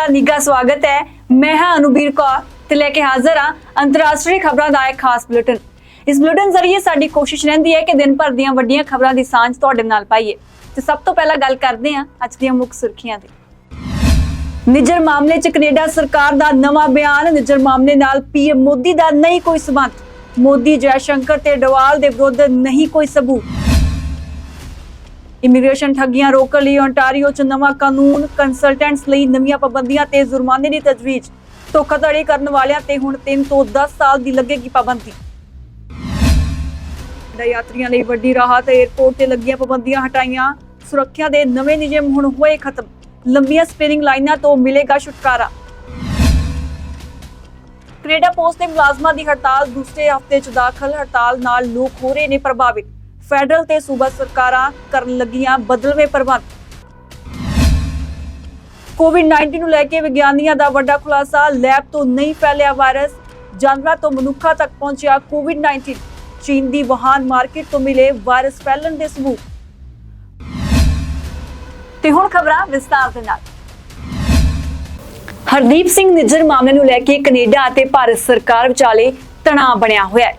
ਦਾ ਨਿੱਘਾ ਸਵਾਗਤ ਹੈ। ਮੈਂ ਹਾਂ ਅਨੁਬੀਰ ਕੌਰ ਤੇ ਲੈ ਕੇ ਹਾਜ਼ਰ ਹਾਂ ਅੰਤਰਰਾਸ਼ਟਰੀ ਖਬਰਾਂ ਦਾ ਇੱਕ ਖਾਸ ਬੁਲੇਟਿਨ। ਇਸ ਬੁਲੇਟਿਨ ਜ਼ਰੀਏ ਸਾਡੀ ਕੋਸ਼ਿਸ਼ ਰਹਿੰਦੀ ਹੈ ਕਿ ਦਿਨ ਭਰ ਦੀਆਂ ਵੱਡੀਆਂ ਖਬਰਾਂ ਦੀ ਸਾਂਝ ਤੁਹਾਡੇ ਨਾਲ ਪਾਈਏ। ਤੇ ਸਭ ਤੋਂ ਪਹਿਲਾਂ ਗੱਲ ਕਰਦੇ ਹਾਂ ਅੱਜ ਦੀਆਂ ਮੁੱਖ ਸੁਰਖੀਆਂ ਦੀ ਨਿੱਜਰ ਮਾਮਲੇ 'ਚ ਕੈਨੇਡਾ ਸਰਕਾਰ ਦਾ ਨਵਾਂ ਬਿਆਨ, ਨਿਜਰ ਮਾਮਲੇ ਨਾਲ ਪੀਐਮ ਮੋਦੀ ਦਾ ਨਹੀਂ ਕੋਈ ਸਬੰਧ। ਮੋਦੀ, ਜੈ ਸ਼ੰਕਰ ਤੇ ਡਵਾਲ ਦੇ ਵਿਰੁੱਧ ਨਹੀਂ ਕੋਈ ਸਬੂਤ। ਇਮੀਗ੍ਰੇਸ਼ਨ ਠੱਗੀਆਂ ਰੋਕਣ ਲਈ ਓਨਟਾਰੀਓ 'ਚ ਨਵਾਂ ਕਾਨੂੰਨ ਕੰਸਲਟੈਂਟਸ ਲਈ ਨਵੀਆਂ ਪਾਬੰਦੀਆਂ ਤੇ ਜੁਰਮਾਨੇ ਦੀ ਤਜਵੀਜ਼। ਧੋਖਾਧੜੀ ਕਰਨ ਵਾਲਿਆਂ ਤੇ ਹੁਣ 3 ਤੋਂ 10 ਸਾਲ ਦੀ ਲੱਗੇਗੀ ਪਾਬੰਦੀ। ਦਾ ਯਾਤਰੀਆਂ ਲਈ ਵੱਡੀ ਰਾਹਤ 에ਅਰਪੋਰਟ ਤੇ ਲੱਗੀਆਂ ਪਾਬੰਦੀਆਂ ਹਟਾਈਆਂ। ਸੁਰੱਖਿਆ ਦੇ ਨਵੇਂ ਨਿਯਮ ਹੁਣ ਹੋਏ ਖਤਮ। ਲੰਬੀਆਂ ਸਪੇਰਿੰਗ ਲਾਈਨਾਂ ਤੋਂ ਮਿਲੇਗਾ ਛੁਟਕਾਰਾ। ਕੈਨੇਡਾ ਪੋਸਟ ਦੇ ਮੁਲਾਜ਼ਮਾਂ ਦੀ ਹੜਤਾਲ, ਦੂਸਰੇ ਹਫ਼ਤੇ 'ਚ ਦਾਖਲ। ਹੜਤਾਲ ਨਾਲ ਲੋਕ ਹੋ ਰਹੇ ਨੇ ਪ੍ਰਭਾਵਿਤ। ਫੈਡਰਲ ਤੇ ਸੂਬਾ ਸਰਕਾਰਾਂ ਕਰਨ ਲੱਗੀਆਂ ਬਦਲਵੇਂ ਪ੍ਰਬੰਧ। ਕੋਵਿਡ-19 ਨੂੰ ਲੈ ਕੇ ਵਿਗਿਆਨੀਆਂ ਦਾ ਵੱਡਾ ਖੁਲਾਸਾ, ਲੈਬ ਤੋਂ ਨਹੀਂ ਫੈਲਿਆ ਵਾਇਰਸ। ਜਾਨਵਰਾਂ ਤੋਂ ਮਨੁੱਖਾਂ ਤੱਕ ਪਹੁੰਚਿਆ ਕੋਵਿਡ-19 ਚੀਨ ਦੀ ਵਹਾਨ ਮਾਰਕੀਟ ਤੋਂ ਮਿਲੇ ਵਾਇਰਸ ਫੈਲਣ ਦੇ ਸਬੂਤ। ਤੇ ਹੁਣ ਖਬਰਾਂ ਵਿਸਤਾਰ ਦੇ ਨਾਲ। ਹਰਦੀਪ ਸਿੰਘ ਨਿੱਜਰ ਮਾਮਲੇ ਨੂੰ ਲੈ ਕੇ ਕੈਨੇਡਾ ਅਤੇ ਭਾਰਤ ਸਰਕਾਰ ਵਿਚਾਲੇ ਤਣਾਅ ਬਣਿਆ ਹੋਇਆ ਹੈ।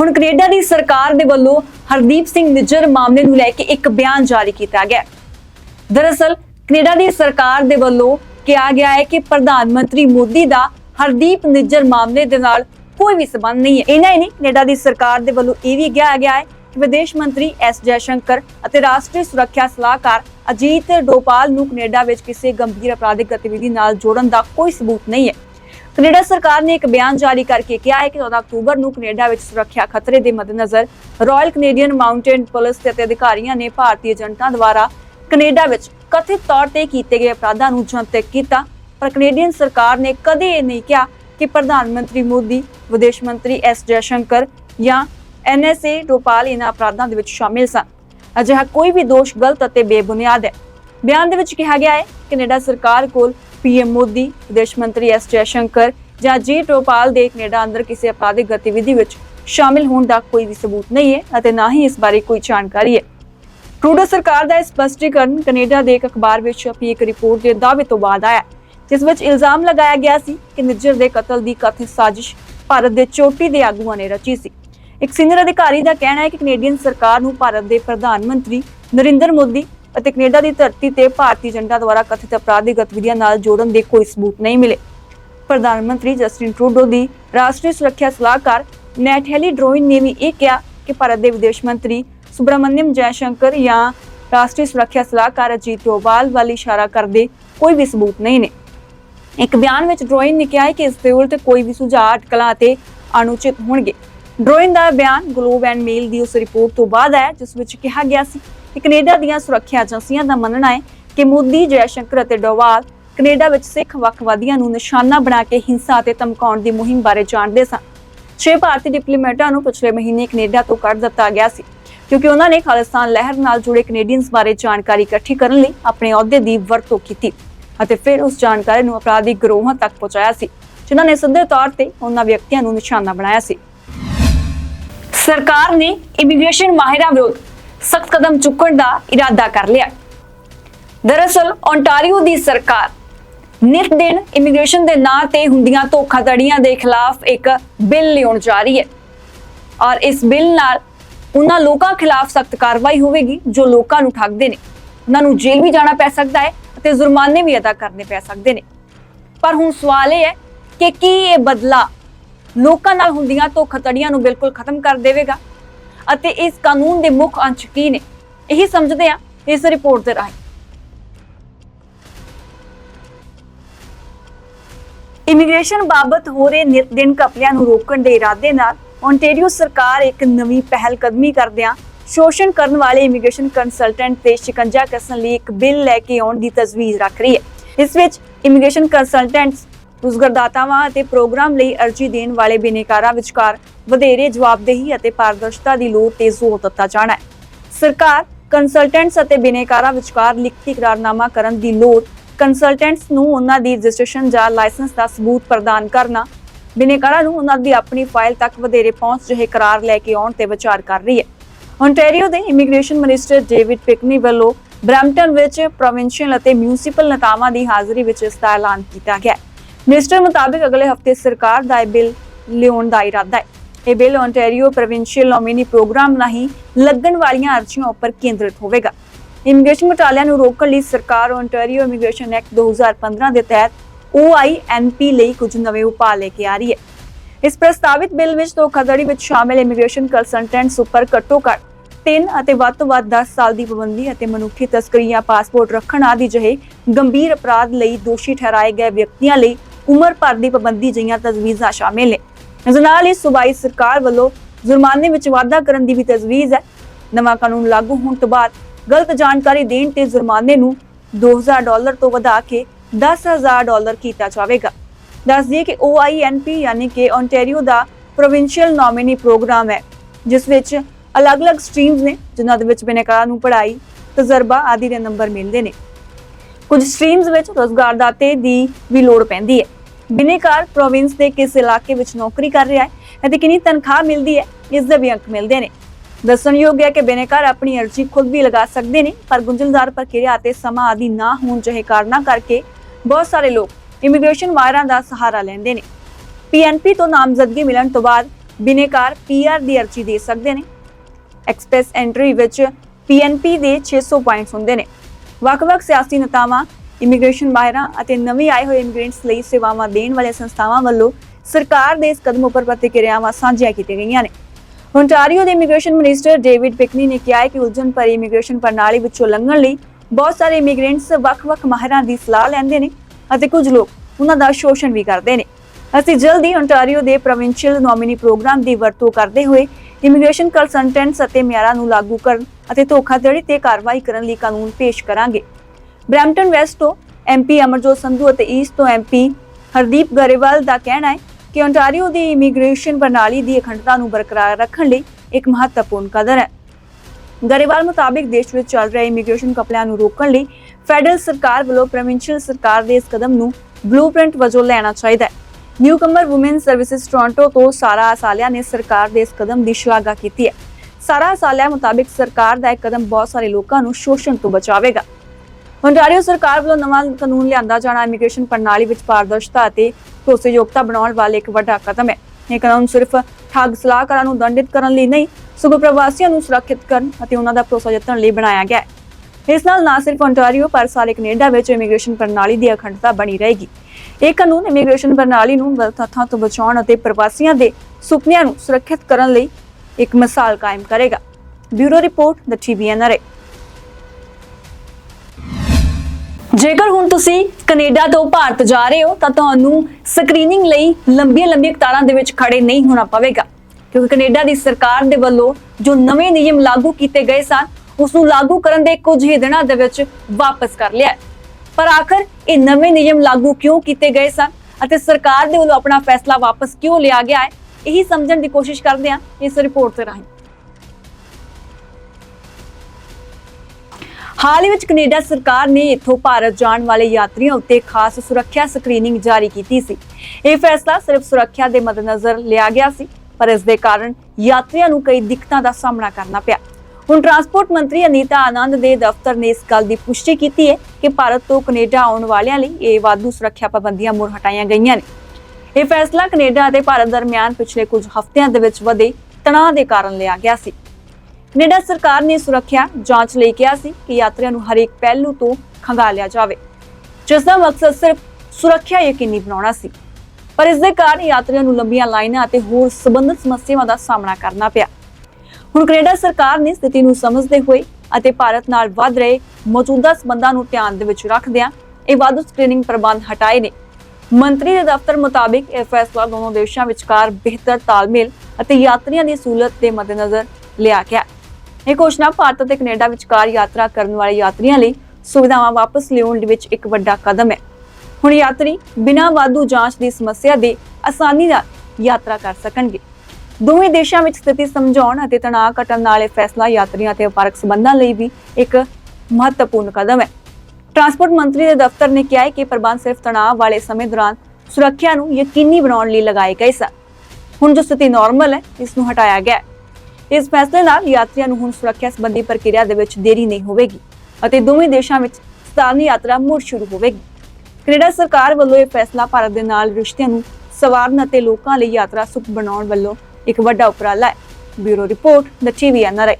ਹੁਣ ਕੈਨੇਡਾ ਦੀ ਸਰਕਾਰ ਦੇ ਵੱਲੋਂ ਹਰਦੀਪ ਸਿੰਘ ਨਿੱਜਰ ਮਾਮਲੇ ਨੂੰ ਲੈ ਕੇ ਇੱਕ ਬਿਆਨ ਜਾਰੀ ਕੀਤਾ ਗਿਆ। ਦਰਅਸਲ, ਕੈਨੇਡਾ ਦੀ ਸਰਕਾਰ ਦੇ ਵੱਲੋਂ ਕਿਹਾ ਗਿਆ ਹੈ ਕਿ ਪ੍ਰਧਾਨ ਮੰਤਰੀ ਮੋਦੀ ਦਾ ਹਰਦੀਪ ਨਿੱਜਰ ਮਾਮਲੇ ਦੇ ਨਾਲ ਕੋਈ ਵੀ ਸਬੰਧ ਨਹੀਂ ਹੈ। ਇਹਨਾਂ ਹੀ ਨਹੀਂ, ਕੈਨੇਡਾ ਦੀ ਸਰਕਾਰ ਦੇ ਵੱਲੋਂ ਇਹ ਵੀ ਕਿਹਾ ਗਿਆ ਹੈ ਕਿ ਵਿਦੇਸ਼ ਮੰਤਰੀ ਐਸ ਜੈਸ਼ੰਕਰ ਅਤੇ ਰਾਸ਼ਟਰੀ ਸੁਰੱਖਿਆ ਸਲਾਹਕਾਰ ਅਜੀਤ ਡੋਪਾਲ ਨੂੰ ਕੈਨੇਡਾ ਵਿੱਚ ਕਿਸੇ ਗੰਭੀਰ ਅਪਰਾਧਿਕ ਗਤੀਵਿਧੀ ਨਾਲ ਜੋੜਨ ਦਾ ਕੋਈ ਸਬੂਤ ਨਹੀਂ ਹੈ। ਕੈਨੇਡਾ ਸਰਕਾਰ ਨੇ ਇੱਕ ਬਿਆਨ ਜਾਰੀ ਕਰਕੇ ਕਿਹਾ ਹੈ ਕਿ 14 ਅਕਤੂਬਰ ਨੂੰ ਕੈਨੇਡਾ ਵਿੱਚ ਸੁਰੱਖਿਆ ਖਤਰੇ ਦੇ ਮੱਦੇਨਜ਼ਰ ਰਾਇਲ ਕੈਨੇਡੀਅਨ ਮਾਊਂਟੇਨ ਪੁਲਿਸ ਤੇ ਅਧਿਕਾਰੀਆਂ ਨੇ ਭਾਰਤੀ ਏਜੰਟਾਂ ਦੁਆਰਾ ਕੈਨੇਡਾ ਵਿੱਚ ਕਥਿਤ ਤੌਰ ਤੇ ਕੀਤੇ ਗਏ ਅਪਰਾਧਾਂ ਨੂੰ ਜਨਤਕ ਕੀਤਾ। ਪਰ ਕੈਨੇਡੀਅਨ ਸਰਕਾਰ ਨੇ ਕਦੇ ਇਹ ਨਹੀਂ ਕਿਹਾ ਕਿ ਪ੍ਰਧਾਨ ਮੰਤਰੀ ਮੋਦੀ, ਵਿਦੇਸ਼ ਮੰਤਰੀ ਐਸ ਜੈਸ਼ੰਕਰ ਜਾਂ ਐਨਐਸਏ ਰੋਪਾਲ ਇਹਨਾਂ ਅਪਰਾਧਾਂ ਦੇ ਵਿੱਚ ਸ਼ਾਮਿਲ ਸਨ। ਅਜਿਹਾ ਕੋਈ ਵੀ ਦੋਸ਼ ਗਲਤ ਅਤੇ ਬੇਬੁਨਿਆਦ ਹੈ। ਬਿਆਨ ਦੇ ਵਿੱਚ ਕਿਹਾ ਗਿਆ ਹੈ, ਕੈਨੇਡਾ ਸਰਕਾਰ ਕੋਲ ਪੀਐਮ ਮੋਦੀ, ਵਿਦੇਸ਼ ਮੰਤਰੀ ਐਸ ਜੈਸ਼ੰਕਰ ਜਾਂ ਜੀ ਰੋਪਾਲ ਦੇ ਕੈਨੇਡਾ ਅੰਦਰ ਕਿਸੇ ਅਪਰਾਧਿਕ ਗਤੀਵਿਧੀ ਵਿੱਚ ਸ਼ਾਮਿਲ ਹੋਣ ਦਾ ਕੋਈ ਵੀ ਸਬੂਤ ਨਹੀਂ ਹੈ ਅਤੇ ਨਾ ਹੀ ਇਸ ਬਾਰੇ ਕੋਈ ਜਾਣਕਾਰੀ ਹੈ। ਟਰੂਡੋ ਸਰਕਾਰ ਦਾ ਇਹ ਸਪਸ਼ਟੀਕਰਨ ਕੈਨੇਡਾ ਦੇ ਇੱਕ ਅਖਬਾਰ ਵਿੱਚ ਛਪੀ ਇੱਕ ਰਿਪੋਰਟ ਦੇ ਦਾਅਵੇ ਤੋਂ ਬਾਅਦ ਆਇਆ, ਜਿਸ ਵਿੱਚ ਇਲਜ਼ਾਮ ਲਗਾਇਆ ਗਿਆ ਸੀ ਕਿ ਨਿੱਜਰ ਦੇ ਕਤਲ ਦੀ ਕਥਿਤ ਸਾਜ਼ਿਸ਼ ਭਾਰਤ ਦੇ ਚੋਟੀ ਦੇ ਆਗੂਆਂ ਨੇ ਰਚੀ ਸੀ। ਇੱਕ ਸੀਨੀਅਰ ਅਧਿਕਾਰੀ ਦਾ ਕਹਿਣਾ ਹੈ ਕਿ ਕੈਨੇਡੀਅਨ ਸਰਕਾਰ ਨੂੰ ਭਾਰਤ ਦੇ ਪ੍ਰਧਾਨ ਮੰਤਰੀ ਨਰਿੰਦਰ ਮੋਦੀ ਅਤੇ ਕੈਨੇਡਾ ਦੀ ਧਰਤੀ ਤੇ ਭਾਰਤੀ ਏਜੰਟਾਂ ਦੁਆਰਾ ਕਥਿਤ ਅਪਰਾਧਿਕ ਗਤੀਵਿਧੀਆਂ ਨਾਲ ਜੋੜਨ ਦੇ ਕੋਈ ਸਬੂਤ ਨਹੀਂ ਮਿਲੇ। ਪ੍ਰਧਾਨ ਮੰਤਰੀ ਜਸਟਿਨ ਟਰੂਡੋ ਦੀ ਰਾਸ਼ਟਰੀ ਸੁਰੱਖਿਆ ਸਲਾਹਕਾਰ ਨੈਟਹੈਲੀ ਡਰੋਇਨ ਨੇ ਵੀ ਇਹ ਕਿਹਾ ਕਿ ਭਾਰਤ ਦੇ ਵਿਦੇਸ਼ ਮੰਤਰੀ ਸੁਬਰਾਮਨਿਅਮ ਜੈਸ਼ੰਕਰ ਜਾਂ ਰਾਸ਼ਟਰੀ ਸੁਰੱਖਿਆ ਸਲਾਹਕਾਰ ਅਜੀਤ ਡੋਵਾਲ ਵੱਲ ਇਸ਼ਾਰਾ ਕਰਦੇ ਕੋਈ ਵੀ ਸਬੂਤ ਨਹੀਂ ਨੇ। ਇੱਕ ਬਿਆਨ ਵਿੱਚ ਡਰੋਇਨ ਨੇ ਕਿਹਾ ਕਿ ਇਸ ਦੇ ਉਲਟ ਕੋਈ ਵੀ ਸੁਝਾਅ, ਅਟਕਲਾਂ ਅਤੇ ਅਨੁਚਿਤ ਹੋਣਗੇ। ਡਰੋਇਨ ਦਾ ਬਿਆਨ ਗਲੋਬ ਐਂਡ ਮੇਲ ਦੀ ਉਸ ਰਿਪੋਰਟ ਤੋਂ ਬਾਅਦ ਹੈ ਜਿਸ ਵਿੱਚ ਕਿਹਾ ਗਿਆ ਸੀ ਕਿ ਕੈਨੇਡਾ ਦੀਆਂ ਸੁਰੱਖਿਆ ਏਜੰਸੀਆਂ ਦਾ ਮੰਨਣਾ ਹੈ ਕਿ ਮੋਦੀ, ਜੈਸ਼ੰਕਰ ਅਤੇ ਡੋਵਾਲ ਕੈਨੇਡਾ ਵਿੱਚ ਸਿੱਖ ਵੱਖਵਾਦੀਆਂ ਨੂੰ ਨਿਸ਼ਾਨਾ ਬਣਾ ਕੇ ਹਿੰਸਾ ਅਤੇ ਧਮਕਾਉਣ ਦੀ ਮੁਹਿੰਮ ਬਾਰੇ ਜਾਣਦੇ ਸਨ। ਛੇ ਭਾਰਤੀ ਡਿਪਲੋਮੈਟਾਂ ਨੂੰ ਪਿਛਲੇ ਮਹੀਨੇ ਕੈਨੇਡਾ ਤੋਂ ਕੱਢ ਦਿੱਤਾ ਗਿਆ ਸੀ, ਕਿਉਂਕਿ ਉਹਨਾਂ ਨੇ ਖਾਲਿਸਤਾਨ ਲਹਿਰ ਨਾਲ ਜੁੜੇ ਕੈਨੇਡੀਅਨਸ ਬਾਰੇ ਜਾਣਕਾਰੀ ਇਕੱਠੀ ਕਰਨ ਲਈ ਆਪਣੇ ਅਹੁਦੇ ਦੀ ਵਰਤੋਂ ਕੀਤੀ ਅਤੇ ਫਿਰ ਉਸ ਜਾਣਕਾਰੀ ਨੂੰ ਅਪਰਾਧਿਕ ਗਰੋਹਾਂ ਤੱਕ ਪਹੁੰਚਾਇਆ ਸੀ, ਜਿਨ੍ਹਾਂ ਨੇ ਸਿੱਧੇ ਤੌਰ ਤੇ ਉਹਨਾਂ ਵਿਅਕਤੀਆਂ ਨੂੰ ਨਿਸ਼ਾਨਾ ਬਣਾਇਆ ਸੀ। ਸਰਕਾਰ ਨੇ ਇਮੀਗ੍ਰੇਸ਼ਨ ਮਾਹਿਰਾਂ ਵਿਰੁੱਧ ਸਖਤ ਕਦਮ ਚੁੱਕਣ ਦਾ ਇਰਾਦਾ ਕਰ ਲਿਆ। ਦਰਅਸਲ ਓਨਟਾਰੀਓ ਦੀ ਸਰਕਾਰ ਨਿਤ ਦਿਨ ਇਮੀਗ੍ਰੇਸ਼ਨ ਦੇ ਨਾਂ ਤੇ ਹੁੰਦੀਆਂ ਧੋਖਾਧੜੀਆਂ ਦੇ ਖਿਲਾਫ ਇੱਕ ਬਿੱਲ ਲਿਆਉਣ ਜਾ ਰਹੀ ਹੈ। ਔਰ ਇਸ ਬਿੱਲ ਨਾਲ ਉਹਨਾਂ ਲੋਕਾਂ ਖਿਲਾਫ ਸਖਤ ਕਾਰਵਾਈ ਹੋਵੇਗੀ ਜੋ ਲੋਕਾਂ ਨੂੰ ਠੱਗਦੇ ਨੇ। ਉਹਨਾਂ ਨੂੰ ਜੇਲ੍ਹ ਵੀ ਜਾਣਾ ਪੈ ਸਕਦਾ ਹੈ ਅਤੇ ਜੁਰਮਾਨੇ ਵੀ ਅਦਾ ਕਰਨੇ ਪੈ ਸਕਦੇ ਨੇ। ਪਰ ਹੁਣ ਸਵਾਲ ਇਹ ਹੈ ਕਿ ਕੀ ਇਹ ਬਦਲਾ ਲੋਕਾਂ ਨਾਲ ਹੁੰਦੀਆਂ ਧੋਖਾਧੜੀਆਂ ਨੂੰ ਬਿਲਕੁਲ ਖਤਮ ਕਰ ਦੇਵੇਗਾ? ਅਤੇ ਇਸ ਕਾਨੂੰਨ ਦੇ ਮੁੱਖ ਅੰਸ਼ ਕੀ ਨੇ? ਇਹੀ ਸਮਝਦੇ ਆ ਇਸ ਰਿਪੋਰਟ ਦੇ ਰਾਹੀਂ। ਇਮੀਗ੍ਰੇਸ਼ਨ ਬਾਬਤ ਹੋ ਰਹੇ ਨਿਤ ਦਿਨ ਨੂੰ ਰੋਕਣ ਦੇ ਇਰਾਦੇ ਨਾਲ ਓਨਟਾਰੀਓ ਸਰਕਾਰ ਇੱਕ ਨਵੀਂ ਪਹਿਲ ਕਦਮੀ ਕਰਦਿਆਂ ਸ਼ੋਸ਼ਣ ਕਰਨ ਵਾਲੇ ਇਮੀਗ੍ਰੇਸ਼ਨ ਕੰਸਲਟੈਂਟ ਤੇ ਸ਼ਿਕੰਜਾ ਕੱਸਣ ਲਈ ਇੱਕ ਬਿੱਲ ਲੈ ਕੇ ਆਉਣ ਦੀ ਤਜਵੀਜ਼ ਰੱਖ ਰਹੀ ਹੈ। ਇਸ ਵਿੱਚ ਇਮੀਗ੍ਰੇਸ਼ਨ ਕੰਸਲਟੈਂਟਸ ਰੁਜ਼ਗਾਰਦਾਤਾਵਾਂ ਅਤੇ ਪ੍ਰੋਗਰਾਮ ਲਈ ਅਰਜ਼ੀ ਦੇਣ ਵਾਲੇ ਬਿਨੇਕਾਰਾਂ ਵਿਚਕਾਰ ਵਧੇਰੇ ਜਵਾਬਦੇਹੀ ਅਤੇ ਪਾਰਦਰਸ਼ਤਾ ਦੀ ਲੋੜ ਤੇ ਜ਼ੋਰ ਦਿੱਤਾ ਜਾਣਾ ਹੈ। ਸਰਕਾਰ ਕੰਸਲਟੈਂਟਸ ਅਤੇ ਬਿਨੇਕਾਰਾਂ ਵਿਚਕਾਰ ਲਿਖਤੀ ਇਕਰਾਰਨਾਮਾ ਕਰਨ ਦੀ ਲੋੜ ਕੰਸਲਟੈਂਟਸ ਨੂੰ ਉਹਨਾਂ ਦੀ ਰਜਿਸਟ੍ਰੇਸ਼ਨ ਜਾਂ ਲਾਇਸੈਂਸ ਦਾ ਸਬੂਤ ਪ੍ਰਦਾਨ ਕਰਨਾ, ਬਿਨੇਕਾਰਾਂ ਨੂੰ ਉਹਨਾਂ ਦੀ ਆਪਣੀ ਫਾਈਲ ਤੱਕ ਵਧੇਰੇ ਪਹੁੰਚ ਜਿਹੇ ਕਰਾਰ ਲੈ ਕੇ ਆਉਣ ਤੇ ਵਿਚਾਰ ਕਰ ਰਹੀ ਹੈ। ਓਨਟਾਰੀਓ ਦੇ ਇਮੀਗ੍ਰੇਸ਼ਨ ਮਿਨਿਸਟਰ ਡੇਵਿਡ ਪਿਕਨੀ ਵੱਲੋਂ ਬ੍ਰੈਂਪਟਨ ਵਿੱਚ ਪ੍ਰੋਵਿੰਸ਼ੀਅਲ ਅਤੇ ਮਿਊਨਿਸਪਲ ਨੇਤਾਵਾਂ ਦੀ ਹਾਜ਼ਰੀ ਵਿੱਚ ਇਸ ਦਾ ਐਲਾਨ ਕੀਤਾ ਗਿਆ ਹੈ। ਮਿਨਿਸਟਰ ਮੁਤਾਬਕ ਅਗਲੇ ਹਫ਼ਤੇ ਸਰਕਾਰ ਦਾ ਇਹ ਬਿੱਲ ਲਿਆਉਣ ਦਾ ਇਰਾਦਾ ਹੈ। ਇਹ bill ontario provincial nominee program ਰਾਹੀਂ ਲੱਗਣ ਵਾਲੀਆਂ ਅਰਜ਼ੀਆਂ ਉੱਪਰ ਕੇਂਦਰਿਤ ਹੋਵੇਗਾ। ਇਮੀਗ੍ਰੇਸ਼ਨ ਘੁਟਾਲਿਆਂ ਨੂੰ ਰੋਕਣ ਲਈ ਸਰਕਾਰ ontario ਇਮੀਗ੍ਰੇਸ਼ਨ ਐਕਟ 2015 ਦੇ ਤਹਿਤ OINP ਲਈ ਕੁਝ ਨਵੇਂ ਉਪਾਅ ਲੈ ਕੇ ਆ ਰਹੀ ਹੈ। ਇਸ ਪ੍ਰਸਤਾਵਿਤ ਬਿੱਲ ਵਿੱਚ ਧੋਖਾਧੜੀ ਵਿੱਚ ਸ਼ਾਮਲ ਇਮੀਗ੍ਰੇਸ਼ਨ ਕੰਸਲਟੈਂਟਸ ਉੱਪਰ ਘੱਟੋ-ਘੱਟ 3 ਅਤੇ ਵੱਧ ਤੋਂ ਵੱਧ 10 ਸਾਲ ਦੀ ਪਾਬੰਦੀ ਅਤੇ ਮਨੁੱਖੀ ਤਸਕਰੀ ਜਾਂ ਪਾਸਪੋਰਟ ਰੱਖਣ ਆਦਿ ਜਿਹੇ ਗੰਭੀਰ ਅਪਰਾਧ ਲਈ ਦੋਸ਼ੀ ਠਹਿਰਾਏ ਗਏ ਵਿਅਕਤੀਆਂ ਲਈ ਉਮਰ ਭਰ ਦੀ ਪਾਬੰਦੀ ਜਿਹੀਆਂ ਤਜਵੀਜ਼ਾਂ ਸ਼ਾਮਿਲ ਨੇ। ਇਸ ਨਾਲ ਹੀ ਸੂਬਾਈ ਸਰਕਾਰ ਵੱਲੋਂ ਜੁਰਮਾਨੇ ਵਿੱਚ ਵਾਧਾ ਕਰਨ ਦੀ ਵੀ ਤਜਵੀਜ਼ ਹੈ। ਨਵਾਂ ਕਾਨੂੰਨ ਲਾਗੂ ਹੋਣ ਤੋਂ ਬਾਅਦ ਗਲਤ ਜਾਣਕਾਰੀ ਦੇਣ ਤੇ ਜੁਰਮਾਨੇ ਨੂੰ 2000 ਡਾਲਰ ਤੋਂ ਵਧਾ ਕੇ 10000 ਡਾਲਰ ਕੀਤਾ ਜਾਵੇਗਾ। ਦੱਸ ਦਈਏ ਕਿ OINP ਯਾਨੀ ਕਿ ontario ਦਾ ਪ੍ਰੋਵਿੰਸ਼ੀਅਲ ਨੋਮੀਨੀ ਪ੍ਰੋਗਰਾਮ ਹੈ, ਜਿਸ ਵਿੱਚ ਅਲੱਗ-ਅਲੱਗ ਸਟਰੀਮਸ ਨੇ, ਜਿਨ੍ਹਾਂ ਦੇ ਵਿੱਚ ਬਿਨੇਕਾਰਾਂ ਨੂੰ ਪੜ੍ਹਾਈ, ਤਜਰਬਾ ਆਦਿ ਦੇ ਨੰਬਰ ਮਿਲਦੇ ਨੇ। ਕੁਝ ਸਟਰੀਮਸ ਵਿੱਚ ਰੋਜ਼ਗਾਰ ਦੀ ਵੀ ਲੋੜ ਪੈਂਦੀ ਹੈ। ਬਿਨੇਕਾਰ ਪ੍ਰੋਵਿੰਸ ਦੇ ਕਿਸ ਇਲਾਕੇ ਵਿੱਚ ਨੌਕਰੀ ਕਰ ਰਿਹਾ ਹੈ ਅਤੇ ਕਿੰਨੀ ਤਨਖਾਹ ਮਿਲਦੀ ਹੈ, ਇਸ ਦੇ ਵੀ ਅੰਕ ਮਿਲਦੇ ਨੇ। ਦੱਸਣਯੋਗ ਹੈ ਕਿ ਬਿਨੇਕਾਰ ਆਪਣੀ ਅਰਜ਼ੀ ਖੁਦ ਵੀ ਲਗਾ ਸਕਦੇ ਨੇ, ਪਰ ਗੁੰਝਲਦਾਰ ਪ੍ਰਕਿਰਿਆ ਅਤੇ ਸਮਾਂ ਆਦਿ ਨਾ ਹੋਣ ਜਿਹੇ ਕਾਰਨਾਂ ਕਰਕੇ ਬਹੁਤ ਸਾਰੇ ਲੋਕ ਇਮੀਗ੍ਰੇਸ਼ਨ ਮਾਹਿਰਾਂ ਦਾ ਸਹਾਰਾ ਲੈਂਦੇ ਨੇ। ਪੀਐਨਪੀ ਤੋਂ ਨਾਮਜ਼ਦਗੀ ਮਿਲਣ ਤੋਂ ਬਾਅਦ ਬਿਨੇਕਾਰ ਪੀਆਰ ਦੀ ਅਰਜ਼ੀ ਦੇ ਸਕਦੇ ਨੇ। ਐਕਸਪ੍ਰੈਸ ਐਂਟਰੀ ਵਿੱਚ ਪੀਐਨਪੀ ਦੇ 600 ਪੁਆਇੰਟਸ ਹੁੰਦੇ ਨੇ। ਵੱਖ-ਵੱਖ ਸਿਆਸੀ ਨੇਤਾਵਾਂ ਇਮੀਗ੍ਰੇਸ਼ਨ ਮਾਹਿਰਾਂ ਅਤੇ ਨਵੇਂ ਆਏ ਹੋਏ ਇਮੀਗ੍ਰੈਂਟਸ ਲਈ ਸੇਵਾਵਾਂ ਦੇਣ ਵਾਲੇ ਸੰਸਥਾਵਾਂ ਵੱਲੋਂ ਸਰਕਾਰ ਦੇ ਇਸ ਕਦਮ ਉੱਪਰ ਪ੍ਰਤੀਕਿਰਿਆਵਾਂ ਸਾਂਝੀਆਂ ਕੀਤੀਆਂ ਗਈਆਂ ਨੇ। ontario ਦੇ ਇਮੀਗ੍ਰੇਸ਼ਨ ਮਿਨਿਸਟਰ ਡੇਵਿਡ ਪਿਕਨੀ ਨੇ ਕਿਹਾ ਹੈ ਕਿ ਉਲਝਣ ਭਰੀ ਇਮੀਗ੍ਰੇਸ਼ਨ ਪ੍ਰਣਾਲੀ ਵਿੱਚੋਂ ਲੰਘਣ ਲਈ ਬਹੁਤ ਸਾਰੇ ਇਮੀਗ੍ਰੈਂਟਸ ਵੱਖ-ਵੱਖ ਮਾਹਿਰਾਂ ਦੀ ਸਲਾਹ ਲੈਂਦੇ ਨੇ ਅਤੇ ਕੁਝ ਲੋਕ ਉਹਨਾਂ ਦਾ ਸ਼ੋਸ਼ਣ ਵੀ ਕਰਦੇ ਨੇ। ਅਸੀਂ ਜਲਦੀ ontario ਦੇ ਪ੍ਰੋਵਿੰਸ਼ੀਅਲ ਨੋਮੀਨੀ ਪ੍ਰੋਗਰਾਮ ਦੀ ਵਰਤੋਂ ਕਰਦੇ ਹੋਏ ਇਮੀਗ੍ਰੇਸ਼ਨ ਕੰਸਲਟੈਂਟਸ ਅਤੇ ਮਿਆਰਾਂ ਨੂੰ ਲਾਗੂ ਕਰਨ ਅਤੇ ਧੋਖਾਧੜੀ ਤੇ ਕਾਰਵਾਈ ਕਰਨ ਲਈ ਕਾਨੂੰਨ ਪੇਸ਼ ਕਰਾਂਗੇ। ਬ੍ਰੈਂਪਟਨ ਵੈਸਟ ਤੋਂ ਐਮਪੀ ਅਮਰਜੋਤ ਸੰਧੂ ਅਤੇ ਈਸਟ ਤੋਂ ਐਮਪੀ ਹਰਦੀਪ ਗਰੇਵਾਲ ਦਾ ਕਹਿਣਾ ਹੈ ਕਿ ontario ਦੀ ਇਮੀਗ੍ਰੇਸ਼ਨ ਪ੍ਰਣਾਲੀ ਦੀ ਅਖੰਡਤਾ ਨੂੰ ਬਰਕਰਾਰ ਰੱਖਣ ਲਈ ਇੱਕ ਮਹੱਤਵਪੂਰਨ ਕਦਮ ਹੈ। ਗਰੇਵਾਲ ਮੁਤਾਬਿਕ ਦੇਸ਼ ਵਿੱਚ ਚੱਲ ਰਹੇ ਇਮੀਗ੍ਰੇਸ਼ਨ ਕਪਲਿਆਂ ਨੂੰ ਰੋਕਣ ਲਈ ਫੈਡਰਲ ਸਰਕਾਰ ਵੱਲੋਂ ਪ੍ਰੋਵਿੰਸ਼ੀਅਲ ਸਰਕਾਰ ਦੇ ਇਸ ਕਦਮ ਨੂੰ ਬਲੂਪ੍ਰਿੰਟ ਵਜੋਂ ਲੈਣਾ ਚਾਹੀਦਾ ਹੈ। ਨਿਊਕਮਰ ਔਮਨ ਸਰਵਿਸਿਜ਼ ਟੋਰਾਂਟੋ ਤੋਂ ਸਾਰਾ ਅਸਾਲਿਆ ਨੇ ਸਰਕਾਰ ਦੇ ਇਸ ਕਦਮ ਦੀ ਸ਼ਲਾਘਾ ਕੀਤੀ ਹੈ। ਸਾਰਾ ਅਸਾਲਿਆ ਮੁਤਾਬਿਕ ਸਰਕਾਰ ਦਾ ਇਹ ਕਦਮ ਬਹੁਤ ਸਾਰੇ ਲੋਕਾਂ ਨੂੰ ਸ਼ੋਸ਼ਣ ਤੋਂ ਬਚਾਵੇਗਾ। Ontario ਸਰਕਾਰ ਵੱਲੋਂ ਨਵਾਂ ਕਾਨੂੰਨ ਲਿਆਂਦਾ ਜਾਣਾ, ਇਮੀਗ੍ਰੇਸ਼ਨ ਪ੍ਰਣਾਲੀ ਵਿੱਚ ਪਾਰਦਰਸ਼ਤਾ ਅਤੇ ਭਰੋਸੇਯੋਗਤਾ ਬਣਾਉਣ ਵਾਲਾ ਇੱਕ ਵੱਡਾ ਕਦਮ ਹੈ। ਇਹ ਕਾਨੂੰਨ ਸਿਰਫ ਠੱਗ ਸਲਾਹਕਾਰਾਂ ਨੂੰ ਦੰਡਿਤ ਕਰਨ ਲਈ ਨਹੀਂ, ਸਗੋਂ ਪ੍ਰਵਾਸੀਆਂ ਨੂੰ ਸੁਰੱਖਿਅਤ ਕਰਨ ਅਤੇ ਉਹਨਾਂ ਦਾ ਭਰੋਸਾ ਜਿੱਤਣ ਲਈ ਬਣਾਇਆ ਗਿਆ ਹੈ। ਇਸ ਨਾਲ ਨਾ ਸਿਰਫ ontario ਪਰ ਸਾਰੇ ਕੈਨੇਡਾ ਵਿੱਚ ਇਮੀਗ੍ਰੇਸ਼ਨ ਪ੍ਰਣਾਲੀ ਦੀ ਅਖੰਡਤਾ ਬਣੀ ਰਹੇਗੀ। ਇਹ ਕਾਨੂੰਨ ਇਮੀਗ੍ਰੇਸ਼ਨ ਪ੍ਰਣਾਲੀ ਨੂੰ ਗਲਤ ਹੱਥਾਂ ਤੋਂ ਬਚਾਉਣ ਅਤੇ ਪ੍ਰਵਾਸੀਆਂ ਦੇ ਸੁਪਨਿਆਂ ਨੂੰ ਸੁਰੱਖਿਅਤ ਕਰਨ ਲਈ ਇੱਕ ਮਿਸਾਲ ਕਾਇਮ ਕਰੇਗਾ। ਬਿਊਰੋ ਰਿਪੋਰਟ, ਦ ਟੀਵੀਐਨਆਰਏ ਜੇਕਰ ਹੁਣ ਤੁਸੀਂ ਕੈਨੇਡਾ ਤੋਂ ਭਾਰਤ ਜਾ ਰਹੇ ਹੋ, ਤਾਂ ਤੁਹਾਨੂੰ ਸਕਰੀਨਿੰਗ ਲਈ ਲੰਬੀਆਂ ਲੰਬੀਆਂ ਕਤਾਰਾਂ ਦੇ ਵਿੱਚ ਖੜੇ ਨਹੀਂ ਹੋਣਾ ਪਵੇਗਾ। ਕਿਉਂਕਿ ਕੈਨੇਡਾ ਦੀ ਸਰਕਾਰ ਦੇ ਵੱਲੋਂ ਜੋ ਨਵੇਂ ਨਿਯਮ ਲਾਗੂ ਕੀਤੇ ਗਏ ਸਨ ਉਸ ਨੂੰ ਲਾਗੂ ਕਰਨ ਦੇ ਕੁਝ ਹੀ ਦਿਨਾਂ ਦੇ ਵਿੱਚ ਵਾਪਸ ਕਰ ਲਿਆ ਪਰ ਆਖਰ ਇਹ ਨਵੇਂ ਨਿਯਮ ਲਾਗੂ ਕਿਉਂ ਕੀਤੇ ਗਏ ਸਨ ਅਤੇ ਸਰਕਾਰ ਦੇ ਵੱਲੋਂ ਆਪਣਾ ਫੈਸਲਾ ਵਾਪਸ ਕਿਉਂ ਲਿਆ ਗਿਆ ਹੈ, ਇਹੀ ਸਮਝਣ ਦੀ ਕੋਸ਼ਿਸ਼ ਕਰਦੇ ਹਾਂ ਇਸ ਰਿਪੋਰਟ ਦੇ ਰਾਹੀਂ। ਹਾਲ ਹੀ ਵਿੱਚ ਕੈਨੇਡਾ ਸਰਕਾਰ ਨੇ ਇੱਥੋਂ ਭਾਰਤ ਜਾਣ ਵਾਲੇ ਯਾਤਰੀਆਂ ਉੱਤੇ ਖਾਸ ਸੁਰੱਖਿਆ ਸਕਰੀਨਿੰਗ ਜਾਰੀ ਕੀਤੀ ਸੀ। ਇਹ ਫੈਸਲਾ ਸਿਰਫ ਸੁਰੱਖਿਆ ਦੇ ਮੱਦੇਨਜ਼ਰ ਲਿਆ ਗਿਆ ਸੀ, ਪਰ ਇਸ ਦੇ ਕਾਰਨ ਯਾਤਰੀਆਂ ਨੂੰ ਕਈ ਦਿੱਕਤਾਂ ਦਾ ਸਾਹਮਣਾ ਕਰਨਾ ਪਿਆ। ਹੁਣ ਟਰਾਂਸਪੋਰਟ ਮੰਤਰੀ ਅਨੀਤਾ ਆਨੰਦ ਦੇ ਦਫ਼ਤਰ ਨੇ ਇਸ ਗੱਲ ਦੀ ਪੁਸ਼ਟੀ ਕੀਤੀ ਹੈ ਕਿ ਭਾਰਤ ਤੋਂ ਕੈਨੇਡਾ ਆਉਣ ਵਾਲਿਆਂ ਲਈ ਇਹ ਵਾਧੂ ਸੁਰੱਖਿਆ ਪਾਬੰਦੀਆਂ ਮੁੜ ਹਟਾਈਆਂ ਗਈਆਂ ਨੇ। ਇਹ ਫੈਸਲਾ ਕੈਨੇਡਾ ਅਤੇ ਭਾਰਤ ਦਰਮਿਆਨ ਪਿਛਲੇ ਕੁਝ ਹਫ਼ਤਿਆਂ ਦੇ ਵਿੱਚ ਵਧੇ ਤਣਾਅ ਦੇ ਕਾਰਨ ਲਿਆ ਗਿਆ ਸੀ। ਕੈਨੇਡਾ ਸਰਕਾਰ ਨੇ ਸੁਰੱਖਿਆ ਜਾਂਚ ਲਈ ਕਿਹਾ ਸੀ ਕਿ ਯਾਤਰੀਆਂ ਨੂੰ ਹਰੇਕ ਪਹਿਲੂ ਤੋਂ ਖੰਗਾਲਿਆ ਜਾਵੇ। ਜਿਸ ਦਾ ਮਕਸਦ ਸਿਰਫ ਸੁਰੱਖਿਆ ਯਕੀਨੀ ਬਣਾਉਣਾ ਸੀ, ਪਰ ਇਸ ਦੇ ਕਾਰਨ ਯਾਤਰੀਆਂ ਨੂੰ ਲੰਬੀਆਂ ਲਾਈਨਾਂ ਅਤੇ ਹੋਰ ਸਬੰਧਤ ਸਮੱਸਿਆਵਾਂ ਦਾ ਸਾਹਮਣਾ ਕਰਨਾ ਪਿਆ। ਹੁਣ ਕੈਨੇਡਾ ਸਰਕਾਰ ਨੇ ਸਥਿਤੀ ਨੂੰ ਸਮਝਦੇ ਹੋਏ ਅਤੇ ਭਾਰਤ ਨਾਲ ਵੱਧ ਰਹੇ ਮੌਜੂਦਾ ਸਬੰਧਾਂ ਨੂੰ ਧਿਆਨ ਦੇ ਵਿੱਚ ਰੱਖਦਿਆਂ ਇਹ ਵਾਧੂ ਸਕਰੀਨਿੰਗ ਪ੍ਰਬੰਧ ਹਟਾਏ ਨੇ। ਮੰਤਰੀ ਦੇ ਦਫ਼ਤਰ ਮੁਤਾਬਿਕ ਇਹ ਫੈਸਲਾ ਦੋਨੋਂ ਦੇਸ਼ਾਂ ਵਿਚਕਾਰ ਬਿਹਤਰ ਤਾਲਮੇਲ ਅਤੇ ਯਾਤਰੀਆਂ ਦੀ ਸਹੂਲਤ ਦੇ ਮੱਦੇਨਜ਼ਰ ਲਿਆ ਗਿਆ। ਇਹ ਘੋਸ਼ਣਾ ਭਾਰਤ ਅਤੇ ਕੈਨੇਡਾ ਵਿਚਕਾਰ ਯਾਤਰਾ ਕਰਨ ਵਾਲੇ ਯਾਤਰੀਆਂ ਲਈ ਸੁਵਿਧਾਵਾਂ ਵਾਪਸ ਲਿਆਉਣ ਵਿੱਚ ਇੱਕ ਵੱਡਾ ਕਦਮ ਹੈ। ਹੁਣ ਯਾਤਰੀ ਬਿਨਾਂ ਵਾਧੂ ਜਾਂਚ ਦੀ ਸਮੱਸਿਆ ਦੇ ਆਸਾਨੀ ਨਾਲ ਯਾਤਰਾ ਕਰ ਸਕਣਗੇ। ਦੋਵੇਂ ਦੇਸ਼ਾਂ ਵਿੱਚ ਸਥਿਤੀ ਸਮਝਾਉਣ ਅਤੇ ਤਣਾਅ ਘਟਣ ਨਾਲ ਇਹ ਫੈਸਲਾ ਯਾਤਰੀਆਂ ਅਤੇ ਵਪਾਰਕ ਸੰਬੰਧਾਂ ਲਈ ਵੀ ਇੱਕ ਮਹੱਤਵਪੂਰਨ ਕਦਮ ਹੈ। ਟਰਾਂਸਪੋਰਟ ਮੰਤਰੀ ਦੇ ਦਫ਼ਤਰ ਨੇ ਕਿਹਾ ਹੈ ਕਿ ਪ੍ਰਬੰਧ ਸਿਰਫ ਤਣਾਅ ਵਾਲੇ ਸਮੇਂ ਦੌਰਾਨ ਸੁਰੱਖਿਆ ਨੂੰ ਯਕੀਨੀ ਬਣਾਉਣ ਲਈ ਲਗਾਏ ਗਏ ਸਨ। ਹੁਣ ਜੋ ਸਥਿਤੀ ਨਾਰਮਲ ਹੈ, ਇਸ ਨੂੰ ਹਟਾਇਆ ਗਿਆ ਹੈ। ਇਸ ਫੈਸਲੇ ਨਾਲ ਯਾਤਰੀਆਂ ਨੂੰ ਹੁਣ ਸੁਰੱਖਿਆ ਸੰਬੰਧੀ ਪ੍ਰਕਿਰਿਆ ਦੇ ਵਿੱਚ ਦੇਰੀ ਨਹੀਂ ਹੋਵੇਗੀ ਅਤੇ ਦੋਵੇਂ ਦੇਸ਼ਾਂ ਵਿੱਚ ਸਤਾਰਨੀ ਯਾਤਰਾ ਮੁੜ ਸ਼ੁਰੂ ਹੋਵੇਗੀ। ਕੈਨੇਡਾ ਸਰਕਾਰ ਵੱਲੋਂ ਇਹ ਫੈਸਲਾ ਭਾਰਤ ਦੇ ਨਾਲ ਰਿਸ਼ਤਿਆਂ ਨੂੰ ਸਵਾਰਨ ਅਤੇ ਲੋਕਾਂ ਲਈ ਯਾਤਰਾ ਸੁਖ ਬਣਾਉਣ ਵੱਲੋਂ ਇੱਕ ਵੱਡਾ ਉਪਰਾਲਾ ਹੈ। Bureau report, the TV NRI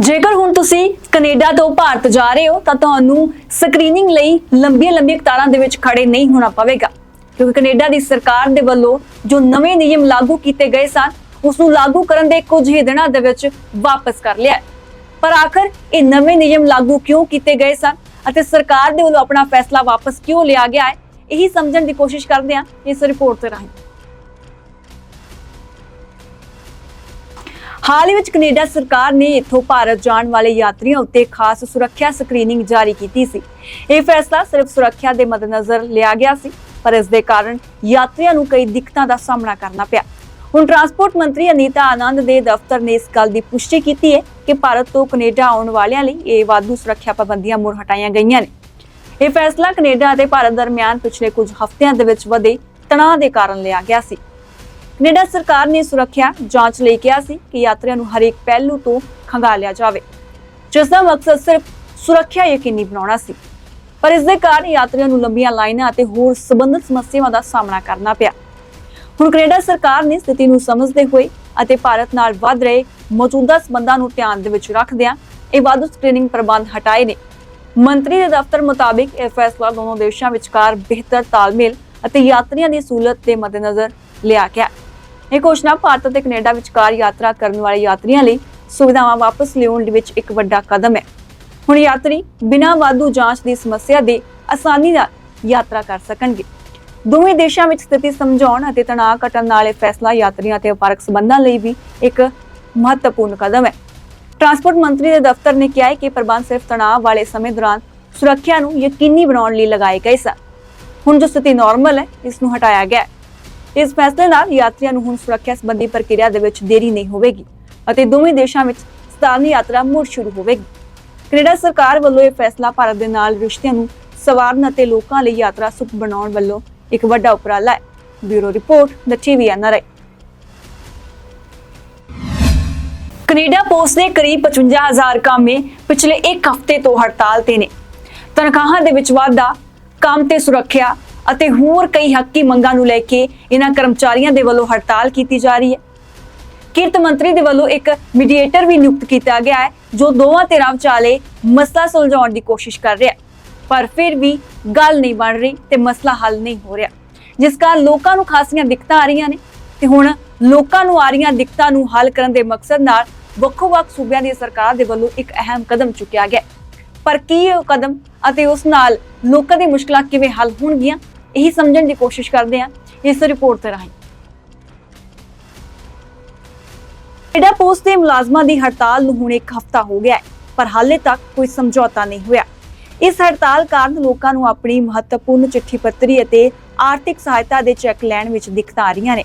ਜੇਕਰ ਹੁਣ ਤੁਸੀਂ ਕੈਨੇਡਾ ਤੋਂ ਭਾਰਤ ਜਾ ਰਹੇ ਹੋ, ਤਾਂ ਤੁਹਾਨੂੰ ਸਕਰੀਨਿੰਗ ਲਈ ਲੰਬੀਆਂ ਲੰਬੀਆਂ ਕਤਾਰਾਂ ਦੇ ਵਿੱਚ ਖੜੇ ਨਹੀਂ ਹੋਣਾ ਪਵੇਗਾ। ਕਿਉਂਕਿ ਕੈਨੇਡਾ ਦੀ ਸਰਕਾਰ ਦੇ ਵੱਲੋਂ ਜੋ ਨਵੇਂ ਨਿਯਮ ਲਾਗੂ ਕੀਤੇ ਗਏ ਸਨ ਉਸ ਨੂੰ ਲਾਗੂ ਕਰਨ ਦੇ ਕੁਝ ਹੀ ਦਿਨਾਂ ਦੇ ਵਿੱਚ ਵਾਪਸ ਕਰ ਲਿਆ ਪਰ ਆਖਰ ਇਹ ਨਵੇਂ ਨਿਯਮ ਲਾਗੂ ਕਿਉਂ ਕੀਤੇ ਗਏ ਸਨ ਅਤੇ ਸਰਕਾਰ ਦੇ ਵੱਲੋਂ ਆਪਣਾ ਫੈਸਲਾ ਵਾਪਸ ਕਿਉਂ ਲਿਆ ਗਿਆ ਹੈ, ਇਹੀ ਸਮਝਣ ਦੀ ਕੋਸ਼ਿਸ਼ ਕਰਦੇ ਹਾਂ ਇਸ ਰਿਪੋਰਟ ਦੇ ਰਾਹੀਂ। ਹਾਲ ਹੀ ਵਿੱਚ ਕੈਨੇਡਾ ਸਰਕਾਰ ਨੇ ਇੱਥੋਂ ਭਾਰਤ ਜਾਣ ਵਾਲੇ ਯਾਤਰੀਆਂ ਉੱਤੇ ਖਾਸ ਸੁਰੱਖਿਆ ਸਕਰੀਨਿੰਗ ਜਾਰੀ ਕੀਤੀ ਸੀ। ਇਹ ਫੈਸਲਾ ਸਿਰਫ ਸੁਰੱਖਿਆ ਦੇ ਮੱਦੇਨਜ਼ਰ ਲਿਆ ਗਿਆ ਸੀ। ਪਰ ਇਸ ਦੇ ਕਾਰਨ ਯਾਤਰੀਆਂ ਨੂੰ ਕਈ ਦਿੱਕਤਾਂ ਦਾ ਸਾਹਮਣਾ ਕਰਨਾ ਪਿਆ। ਹੁਣ ਟਰਾਂਸਪੋਰਟ ਮੰਤਰੀ ਅਨੀਤਾ ਆਨੰਦ ਦੇ ਦਫ਼ਤਰ ਨੇ ਇਸ ਗੱਲ ਦੀ ਪੁਸ਼ਟੀ ਕੀਤੀ ਹੈ ਕਿ ਭਾਰਤ ਤੋਂ ਕੈਨੇਡਾ ਆਉਣ ਵਾਲਿਆਂ ਲਈ ਇਹ ਵਾਧੂ ਸੁਰੱਖਿਆ ਪਾਬੰਦੀਆਂ ਮੁੜ ਹਟਾਈਆਂ ਗਈਆਂ ਨੇ। ਇਹ ਫੈਸਲਾ ਕੈਨੇਡਾ ਅਤੇ ਭਾਰਤ ਦਰਮਿਆਨ ਪਿਛਲੇ ਕੁਝ ਹਫ਼ਤਿਆਂ ਦੇ ਵਿੱਚ ਵਧੇ ਤਣਾਅ ਦੇ ਕਾਰਨ ਲਿਆ ਗਿਆ ਸੀ। ਕੈਨੇਡਾ ਸਰਕਾਰ ਨੇ ਸੁਰੱਖਿਆ ਜਾਂਚ ਲਈ ਕਿਹਾ ਸੀ ਕਿ ਯਾਤਰੀਆਂ ਨੂੰ ਹਰੇਕ ਪਹਿਲੂ ਤੋਂ ਖੰਗਾਲਿਆ ਜਾਵੇ, ਜਿਸ ਦਾ ਮਕਸਦ ਸਿਰਫ ਸੁਰੱਖਿਆ ਯਕੀਨੀ ਬਣਾਉਣਾ ਸੀ। ਪਰ ਇਸ ਦੇ ਕਾਰਨ ਯਾਤਰੀਆਂ ਨੂੰ ਲੰਬੀਆਂ ਲਾਈਨਾਂ ਅਤੇ ਹੋਰ ਸਬੰਧਤ ਸਮੱਸਿਆਵਾਂ ਦਾ ਸਾਹਮਣਾ ਕਰਨਾ ਪਿਆ। ਹੁਣ ਕੈਨੇਡਾ ਸਰਕਾਰ ਨੇ ਸਥਿਤੀ ਨੂੰ ਸਮਝਦੇ ਹੋਏ ਅਤੇ ਭਾਰਤ ਨਾਲ ਵੱਧ ਰਹੇ ਮੌਜੂਦਾ ਸਬੰਧਾਂ ਨੂੰ ਧਿਆਨ ਦੇ ਵਿੱਚ ਰੱਖਦਿਆਂ ਇਹ ਵਾਧੂ ਸਕਰੀਨਿੰਗ ਪ੍ਰਬੰਧ ਹਟਾਏ ਨੇ। ਮੰਤਰੀ ਦੇ ਦਫ਼ਤਰ ਮੁਤਾਬਿਕ ਇਹ ਫੈਸਲਾ ਦੋਨੋਂ ਦੇਸ਼ਾਂ ਵਿਚਕਾਰ ਬਿਹਤਰ ਤਾਲਮੇਲ ਅਤੇ ਯਾਤਰੀਆਂ ਦੀ ਸਹੂਲਤ ਦੇ ਮੱਦੇਨਜ਼ਰ ਲਿਆ ਗਿਆ। ਇਹ ਘੋਸ਼ਣਾ ਭਾਰਤ ਅਤੇ ਕੈਨੇਡਾ ਵਿਚਕਾਰ ਯਾਤਰਾ ਕਰਨ ਵਾਲੇ ਯਾਤਰੀਆਂ ਲਈ ਸੁਵਿਧਾਵਾਂ ਵਾਪਸ ਲਿਆਉਣ ਦੇ ਵਿੱਚ ਇੱਕ ਵੱਡਾ ਕਦਮ ਹੈ। ਹੁਣ ਯਾਤਰੀ ਬਿਨਾਂ ਵਾਧੂ ਜਾਂਚ ਦੀ ਸਮੱਸਿਆ ਦੇ ਆਸਾਨੀ ਨਾਲ ਯਾਤਰਾ ਕਰ ਸਕਣਗੇ। ਦੋਵੇਂ ਦੇਸ਼ਾਂ ਵਿੱਚ ਸਥਿਤੀ ਸਮਝਾਉਣ ਅਤੇ ਤਣਾਅ ਘਟਣ ਨਾਲ ਇਹ ਫੈਸਲਾ ਯਾਤਰੀਆਂ ਅਤੇ ਵਪਾਰਕ ਸਬੰਧਾਂ ਲਈ ਵੀ ਇੱਕ ਮਹੱਤਵਪੂਰਨ ਕਦਮ ਹੈ। ਟਰਾਂਸਪੋਰਟ ਮੰਤਰੀ ਦੇ ਦਫ਼ਤਰ ਨੇ ਕਿਹਾ ਹੈ ਕਿ ਪ੍ਰਬੰਧ ਸਿਰਫ ਤਣਾਅ ਵਾਲੇ ਸਮੇਂ ਦੌਰਾਨ ਸੁਰੱਖਿਆ ਨੂੰ ਯਕੀਨੀ ਬਣਾਉਣ ਲਈ ਲਗਾਏ ਗਏ ਸਨ। ਹੁਣ ਜੋ ਸਥਿਤੀ ਨਾਰਮਲ ਹੈ, ਇਸ ਨੂੰ ਹਟਾਇਆ ਗਿਆ ਹੈ। ਇਸ ਫੈਸਲੇ ਨਾਲ ਯਾਤਰੀਆਂ ਨੂੰ ਹੁਣ ਸੁਰੱਖਿਆ ਸੰਬੰਧੀ ਪ੍ਰਕਿਰਿਆ ਦੇ ਵਿੱਚ ਦੇਰੀ ਨਹੀਂ ਹੋਵੇਗੀ ਅਤੇ ਦੋਵੇਂ ਦੇਸ਼ਾਂ ਵਿੱਚ ਸਤਾਰਨੀ ਯਾਤਰਾ ਮੁੜ ਸ਼ੁਰੂ ਹੋਵੇਗੀ। ਕੈਨੇਡਾ ਸਰਕਾਰ ਵੱਲੋਂ ਇਹ ਫੈਸਲਾ ਭਾਰਤ ਦੇ ਨਾਲ ਰਿਸ਼ਤਿਆਂ ਨੂੰ ਸਵਾਰਨ ਅਤੇ ਲੋਕਾਂ ਲਈ ਯਾਤਰਾ ਸੁਖ ਬਣਾਉਣ ਵੱਲੋਂ ਇੱਕ ਵੱਡਾ ਉਪਰਾਲਾ ਹੈ। Bureau report, the TV NRI Canada Post ਦੇ ਕਰੀਬ 55000 ਕਾਮੇ ਪਿਛਲੇ ਇੱਕ ਹਫ਼ਤੇ ਤੋਂ ਹੜਤਾਲ ਤੇ ਨੇ। ਤਨਖਾਹਾਂ ਦੇ ਵਿੱਚ ਵਾਧਾ, ਕੰਮ ਤੇ ਸੁਰੱਖਿਆ ਅਤੇ ਹੋਰ ਕਈ ਹੱਕੀ ਮੰਗਾਂ ਨੂੰ ਲੈ ਕੇ ਇਹਨਾਂ ਕਰਮਚਾਰੀਆਂ ਦੇ ਵੱਲੋਂ ਹੜਤਾਲ ਕੀਤੀ ਜਾ ਰਹੀ ਹੈ। ਕਿਰਤ ਮੰਤਰੀ ਦੇ ਵੱਲੋਂ ਇੱਕ ਮੀਡੀਏਟਰ ਵੀ ਨਿਯੁਕਤ ਕੀਤਾ ਗਿਆ ਹੈ, ਜੋ ਦੋਵਾਂ ਧਿਰਾਂ ਵਿਚਾਲੇ ਮਸਲਾ ਸੁਲਝਾਉਣ ਦੀ ਕੋਸ਼ਿਸ਼ ਕਰ ਰਿਹਾ ਪਰ ਫਿਰ ਵੀ ਗੱਲ ਨਹੀਂ ਬਣ ਰਹੀ ਤੇ ਮਸਲਾ ਹੱਲ ਨਹੀਂ ਹੋ ਰਿਹਾ। ਜਿਸ ਕਾਰਨ ਲੋਕਾਂ ਨੂੰ ਖਾਸੀਆਂ ਦਿੱਕਤਾਂ ਆ ਰਹੀਆਂ ਨੇ ਤੇ ਹੁਣ ਲੋਕਾਂ ਨੂੰ ਆ ਰਹੀਆਂ ਦਿੱਕਤਾਂ ਨੂੰ ਹੱਲ ਕਰਨ ਦੇ ਮਕਸਦ ਨਾਲ ਵੱਖੋ-ਵੱਖ ਸੂਬਿਆਂ ਦੀ ਸਰਕਾਰ ਦੇ ਵੱਲੋਂ ਇੱਕ ਅਹਿਮ ਕਦਮ ਚੁੱਕਿਆ ਗਿਆ ਪਰ ਕੀ ਇਹ ਉਹ ਕਦਮ ਅਤੇ ਉਸ ਨਾਲ ਲੋਕਾਂ ਦੀ ਮੁਸ਼ਕਲਾਂ ਕਿਵੇਂ ਹੱਲ ਹੋਣਗੀਆਂ, ਇਹੀ ਸਮਝਣ ਦੀ ਕੋਸ਼ਿਸ਼ ਕਰਦੇ ਹਾਂ। ਇਸ ਰਿਪੋਰਟ ਤੇ ਰਾਹੀਂ। ਕੈਨੇਡਾ ਪੋਸਟ ਦੇ ਮੁਲਾਜ਼ਮਾਂ ਦੀ ਹੜਤਾਲ ਨੂੰ ਹੁਣ ਇੱਕ ਹਫ਼ਤਾ ਹੋ ਗਿਆ ਹੈ, ਪਰ ਹਾਲੇ ਤੱਕ ਕੋਈ ਸਮਝੌਤਾ ਨਹੀਂ ਹੋਇਆ। ਇਸ ਹੜਤਾਲ ਕਾਰਨ ਲੋਕਾਂ ਨੂੰ ਆਪਣੀ ਮਹੱਤਵਪੂਰਨ ਚਿੱਠੀ ਪੱਤਰੀ ਅਤੇ ਆਰਥਿਕ ਸਹਾਇਤਾ ਦੇ ਚੈੱਕ ਲੈਣ ਵਿੱਚ ਦਿੱਕਤਾਂ ਆ ਰਹੀਆਂ ਨੇ।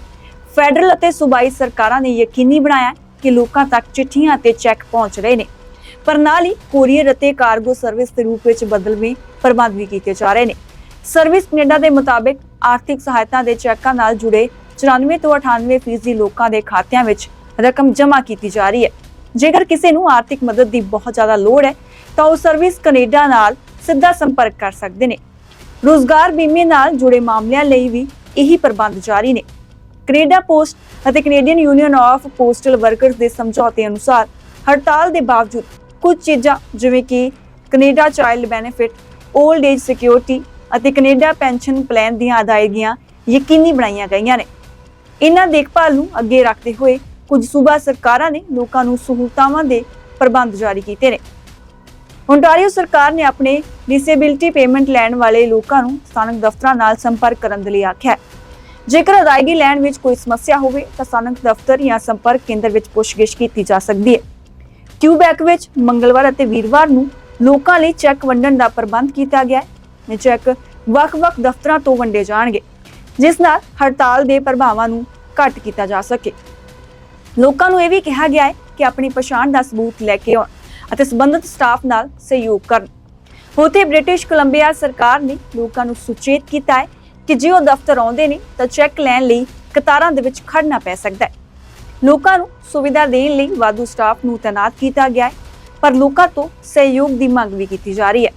ਫੈਡਰਲ ਅਤੇ ਸੂਬਾਈ ਸਰਕਾਰਾਂ ਨੇ ਯਕੀਨੀ ਬਣਾਇਆ ਕਿ ਲੋਕਾਂ ਤੱਕ ਚਿੱਠੀਆਂ ਅਤੇ ਚੈੱਕ ਪਹੁੰਚ ਰਹੇ ਨੇ, ਪਰ ਨਾਲ ਹੀ ਕੋਰੀਅਰ ਅਤੇ ਕਾਰਗੋ ਸਰਵਿਸ ਦੇ ਰੂਪ ਵਿੱਚ ਬਦਲਵੇਂ ਪ੍ਰਬੰਧ ਵੀ ਕੀਤੇ ਜਾ ਰਹੇ ਨੇ। ਸਰਵਿਸ ਕੈਨੇਡਾ ਦੇ ਮੁਤਾਬਿਕ ਆਰਥਿਕ ਸਹਾਇਤਾ ਦੇ ਚੈੱਕਾਂ ਨਾਲ ਜੁੜੇ 94 ਤੋਂ 98% ਫੀਸਦੀ ਲੋਕਾਂ ਦੇ ਖਾਤਿਆਂ ਵਿੱਚ ਰਕਮ ਜਮ੍ਹਾਂ ਕੀਤੀ ਜਾ ਰਹੀ ਹੈ। ਜੇਕਰ ਕਿਸੇ ਨੂੰ ਆਰਥਿਕ ਮਦਦ ਦੀ ਬਹੁਤ ਜ਼ਿਆਦਾ ਲੋੜ ਹੈ, ਤਾਂ ਉਹ ਸਰਵਿਸ ਕੈਨੇਡਾ ਨਾਲ ਸਿੱਧਾ ਸੰਪਰਕ ਕਰ ਸਕਦੇ ਨੇ। ਰੋਜ਼ਗਾਰ ਬੀਮੇ ਨਾਲ ਜੁੜੇ ਮਾਮਲਿਆਂ ਲਈ ਵੀ ਇਹੀ ਪ੍ਰਬੰਧ ਜਾਰੀ ਨੇ। ਕੈਨੇਡਾ ਪੋਸਟ ਅਤੇ Canadian Union of Postal Workers ਦੇ ਸਮਝੌਤੇ ਅਨੁਸਾਰ ਹੜਤਾਲ ਦੇ ਬਾਵਜੂਦ ਕੁਝ ਚੀਜ਼ਾਂ ਜਿਵੇਂ ਕਿ Canada child benefit old age security ਅਤੇ ਕੈਨੇਡਾ ਪੈਨਸ਼ਨ ਪਲਾਨ ਦੀਆਂ ਅਦਾਇਗੀਆਂ ਯਕੀਨੀ ਬਣਾਈਆਂ ਗਈਆਂ ਨੇ। ਇਹਨਾਂ ਦੇਖਭਾਲ ਨੂੰ ਅੱਗੇ ਰੱਖਦੇ ਹੋਏ ਕੁਝ ਸੂਬਾ ਸਰਕਾਰਾਂ ਨੇ ਲੋਕਾਂ ਨੂੰ ਸਹੂਲਤਾਵਾਂ ਦੇ ਪ੍ਰਬੰਧ ਜਾਰੀ ਕੀਤੇ ਨੇ। ਓਨਟਾਰੀਓ ਸਰਕਾਰ ਨੇ ਆਪਣੇ ਡਿਸੇਬਿਲਟੀ ਪੇਮੈਂਟ ਲੈਣ ਵਾਲੇ ਲੋਕਾਂ ਨੂੰ ਸਥਾਨਕ ਦਫ਼ਤਰਾਂ ਨਾਲ ਸੰਪਰਕ ਕਰਨ ਦੇ ਲਈ ਆਖਿਆ ਜੇਕਰ ਅਦਾਇਗੀ ਲੈਣ ਵਿੱਚ ਕੋਈ ਸਮੱਸਿਆ ਹੋਵੇ, ਤਾਂ ਸਥਾਨਕ ਦਫ਼ਤਰ ਜਾਂ ਸੰਪਰਕ ਕੇਂਦਰ ਵਿੱਚ ਪੁੱਛਗਿੱਛ ਕੀਤੀ ਜਾ ਸਕਦੀ ਹੈ। ਕਿਊਬੈਕ ਵਿੱਚ ਮੰਗਲਵਾਰ ਅਤੇ ਵੀਰਵਾਰ ਨੂੰ ਲੋਕਾਂ ਲਈ ਚੈੱਕ ਵੰਡਣ ਦਾ ਪ੍ਰਬੰਧ ਕੀਤਾ ਗਿਆ ਹੈ। ਇਹ ਚੈੱਕ ਵੱਖ-ਵੱਖ ਦਫ਼ਤਰਾਂ ਤੋਂ ਵੰਡੇ ਜਾਣਗੇ, ਜਿਸ ਨਾਲ ਹੜਤਾਲ ਦੇ ਪ੍ਰਭਾਵਾਂ ਨੂੰ ਘੱਟ ਕੀਤਾ ਜਾ ਸਕੇ। ਲੋਕਾਂ ਨੂੰ ਇਹ ਵੀ ਕਿਹਾ ਗਿਆ ਹੈ ਕਿ ਆਪਣੀ ਪਛਾਣ ਦਾ ਸਬੂਤ ਲੈ ਕੇ ਆਉਣ ਅਤੇ ਸਬੰਧਤ ਸਟਾਫ ਨਾਲ ਸਹਿਯੋਗ ਕਰਨ। ਉਥੇ ਬ੍ਰਿਟਿਸ਼ ਕੋਲੰਬੀਆ ਸਰਕਾਰ ਨੇ ਲੋਕਾਂ ਨੂੰ ਸੁਚੇਤ ਕੀਤਾ ਹੈ ਕਿ ਜੇ ਉਹ ਦਫ਼ਤਰ ਆਉਂਦੇ ਨੇ ਤਾਂ ਚੈੱਕ ਲੈਣ ਲਈ ਕਤਾਰਾਂ ਦੇ ਵਿੱਚ ਖੜਨਾ ਪੈ ਸਕਦਾ ਹੈ। ਲੋਕਾਂ ਨੂੰ ਸੁਵਿਧਾ ਦੇਣ ਲਈ ਵਾਧੂ ਸਟਾਫ ਨੂੰ ਤਾਇਨਾਤ ਕੀਤਾ ਗਿਆ ਹੈ, ਪਰ ਲੋਕਾਂ ਤੋਂ ਸਹਿਯੋਗ ਦੀ ਮੰਗ ਵੀ ਕੀਤੀ ਜਾ ਰਹੀ ਹੈ।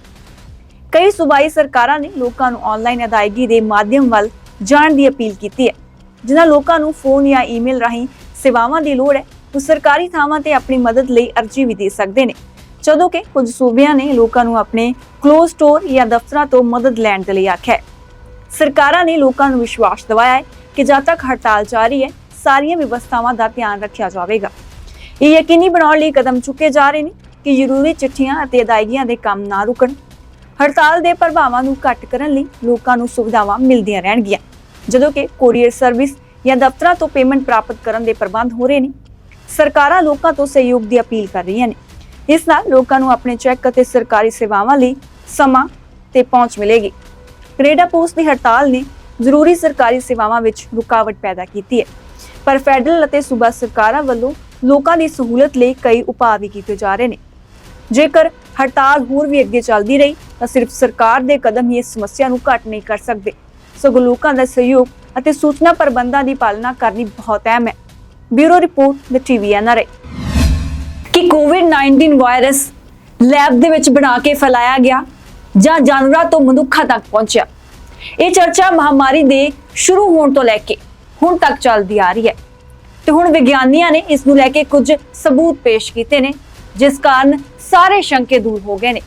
ਕਈ ਸੂਬਾਈ ਸਰਕਾਰਾਂ ਨੇ ਲੋਕਾਂ ਨੂੰ ਆਨਲਾਈਨ ਅਦਾਇਗੀ ਦੇ ਮਾਧਿਅਮ ਵੱਲ ਜਾਣ ਦੀ ਅਪੀਲ ਕੀਤੀ ਹੈ, ਜਿਨ੍ਹਾਂ ਲੋਕਾਂ ਨੂੰ ਫੋਨ ਜਾਂ ਈਮੇਲ ਰਾਹੀਂ ਸੇਵਾਵਾਂ ਦੀ ਲੋੜ ਹੈ, ਉਹ ਸਰਕਾਰੀ ਥਾਵਾਂ ਤੇ ਆਪਣੀ ਮਦਦ ਲਈ ਅਰਜ਼ੀ ਵੀ ਦੇ ਸਕਦੇ ਨੇ। ਜਦੋਂ ਕਿ ਕੁਝ ਸੂਬਿਆਂ ਨੇ ਲੋਕਾਂ ਨੂੰ ਆਪਣੇ ਕਲੋਜ਼ ਸਟੋਰ ਜਾਂ ਦਫ਼ਤਰਾਂ ਤੋਂ ਮਦਦ ਲੈਣ ਦੇ ਲਈ ਆਖਿਆ ਹੈ। ਸਰਕਾਰਾਂ ਨੇ ਲੋਕਾਂ ਨੂੰ ਵਿਸ਼ਵਾਸ ਦਿਵਾਇਆ ਹੈ ਕਿ ਜਦ ਤੱਕ ਹੜਤਾਲ ਜਾਰੀ ਹੈ, ਸਾਰੀਆਂ ਵਿਵਸਥਾਵਾਂ ਦਾ ਧਿਆਨ ਰੱਖਿਆ ਜਾਵੇਗਾ। ਇਹ ਯਕੀਨੀ ਬਣਾਉਣ ਲਈ ਕਦਮ ਚੁੱਕੇ ਜਾ ਰਹੇ ਨੇ ਕਿ ਜ਼ਰੂਰੀ ਚਿੱਠੀਆਂ ਅਤੇ ਅਦਾਇਗੀਆਂ ਦੇ ਕੰਮ ਨਾ ਰੁਕਣ। ਹੜਤਾਲ ਦੇ ਪ੍ਰਭਾਵਾਂ ਨੂੰ ਘੱਟ ਕਰਨ ਲਈ ਲੋਕਾਂ ਨੂੰ ਸੁਵਿਧਾਵਾਂ ਮਿਲਦੀਆਂ ਰਹਿਣਗੀਆਂ। ਜਦੋਂ ਕਿ ਕੋਰੀਅਰ ਸਰਵਿਸ ਜਾਂ ਦਫ਼ਤਰਾਂ ਤੋਂ ਪੇਮੈਂਟ ਪ੍ਰਾਪਤ ਕਰਨ ਦੇ ਪ੍ਰਬੰਧ ਹੋ ਰਹੇ ਨੇ। ਸਰਕਾਰਾਂ ਲੋਕਾਂ ਤੋਂ ਸਹਿਯੋਗ ਦੀ ਅਪੀਲ ਕਰ ਰਹੀਆਂ ਨੇ। ਇਸ ਨਾਲ ਲੋਕਾਂ ਨੂੰ ਆਪਣੇ ਚੈੱਕ ਅਤੇ ਸਰਕਾਰੀ ਸੇਵਾਵਾਂ ਲਈ ਸਮਾਂ ਤੇ ਪਹੁੰਚ ਮਿਲੇਗੀ। ਕੈਨੇਡਾ ਪੋਸਟ ਦੀ ਹੜਤਾਲ ਨੇ ਜ਼ਰੂਰੀ ਸਰਕਾਰੀ ਸੇਵਾਵਾਂ ਵਿੱਚ ਰੁਕਾਵਟ ਪੈਦਾ ਕੀਤੀ ਹੈ। ਪਰ ਫੈਡਰਲ ਅਤੇ ਸੂਬਾ ਸਰਕਾਰਾਂ ਵੱਲੋਂ ਲੋਕਾਂ ਦੀ ਸਹੂਲਤ ਲਈ ਕਈ ਉਪਾਅ ਵੀ ਕੀਤੇ ਜਾ ਰਹੇ ਨੇ। ਜੇਕਰ ਹੜਤਾਲ ਹੋਰ ਵੀ ਅੱਗੇ ਚੱਲਦੀ ਰਹੀ, ਤਾਂ ਸਿਰਫ ਸਰਕਾਰ ਦੇ ਕਦਮ ਹੀ ਇਸ ਸਮੱਸਿਆ ਨੂੰ ਘੱਟ ਨਹੀਂ ਕਰ ਸਕਦੇ। ਸਗੋਂ ਲੋਕਾਂ ਦਾ ਸਹਿਯੋਗ ਅਤੇ ਸੂਚਨਾ ਪ੍ਰਬੰਧਾਂ ਦੀ ਪਾਲਣਾ ਕਰਨੀ ਬਹੁਤ ਅਹਿਮ ਹੈ। Bureau report the TV NRI ਕਿ ਕੋਵਿਡ-19 ਵਾਇਰਸ ਲੈਬ ਦੇ ਵਿੱਚ ਬਣਾ ਕੇ ਫੈਲਾਇਆ ਗਿਆ ਜਾਂ ਜਾਨਵਰਾਂ ਤੋਂ ਮਨੁੱਖਾਂ ਤੱਕ ਪਹੁੰਚਿਆ। ਇਹ ਚਰਚਾ ਮਹਾਮਾਰੀ ਦੇ ਸ਼ੁਰੂ ਹੋਣ ਤੋਂ ਲੈ ਕੇ ਹੁਣ ਤੱਕ ਚੱਲਦੀ ਆ ਰਹੀ ਹੈ। ਤੇ ਹੁਣ ਵਿਗਿਆਨੀਆਂ ਨੇ ਇਸ ਨੂੰ ਲੈ ਕੇ ਕੁਝ ਸਬੂਤ ਪੇਸ਼ ਕੀਤੇ ਨੇ, ਜਿਸ ਕਾਰਨ ਸਾਰੇ ਸ਼ੰਕੇ ਦੂਰ ਹੋ ਗਏ ਨੇ।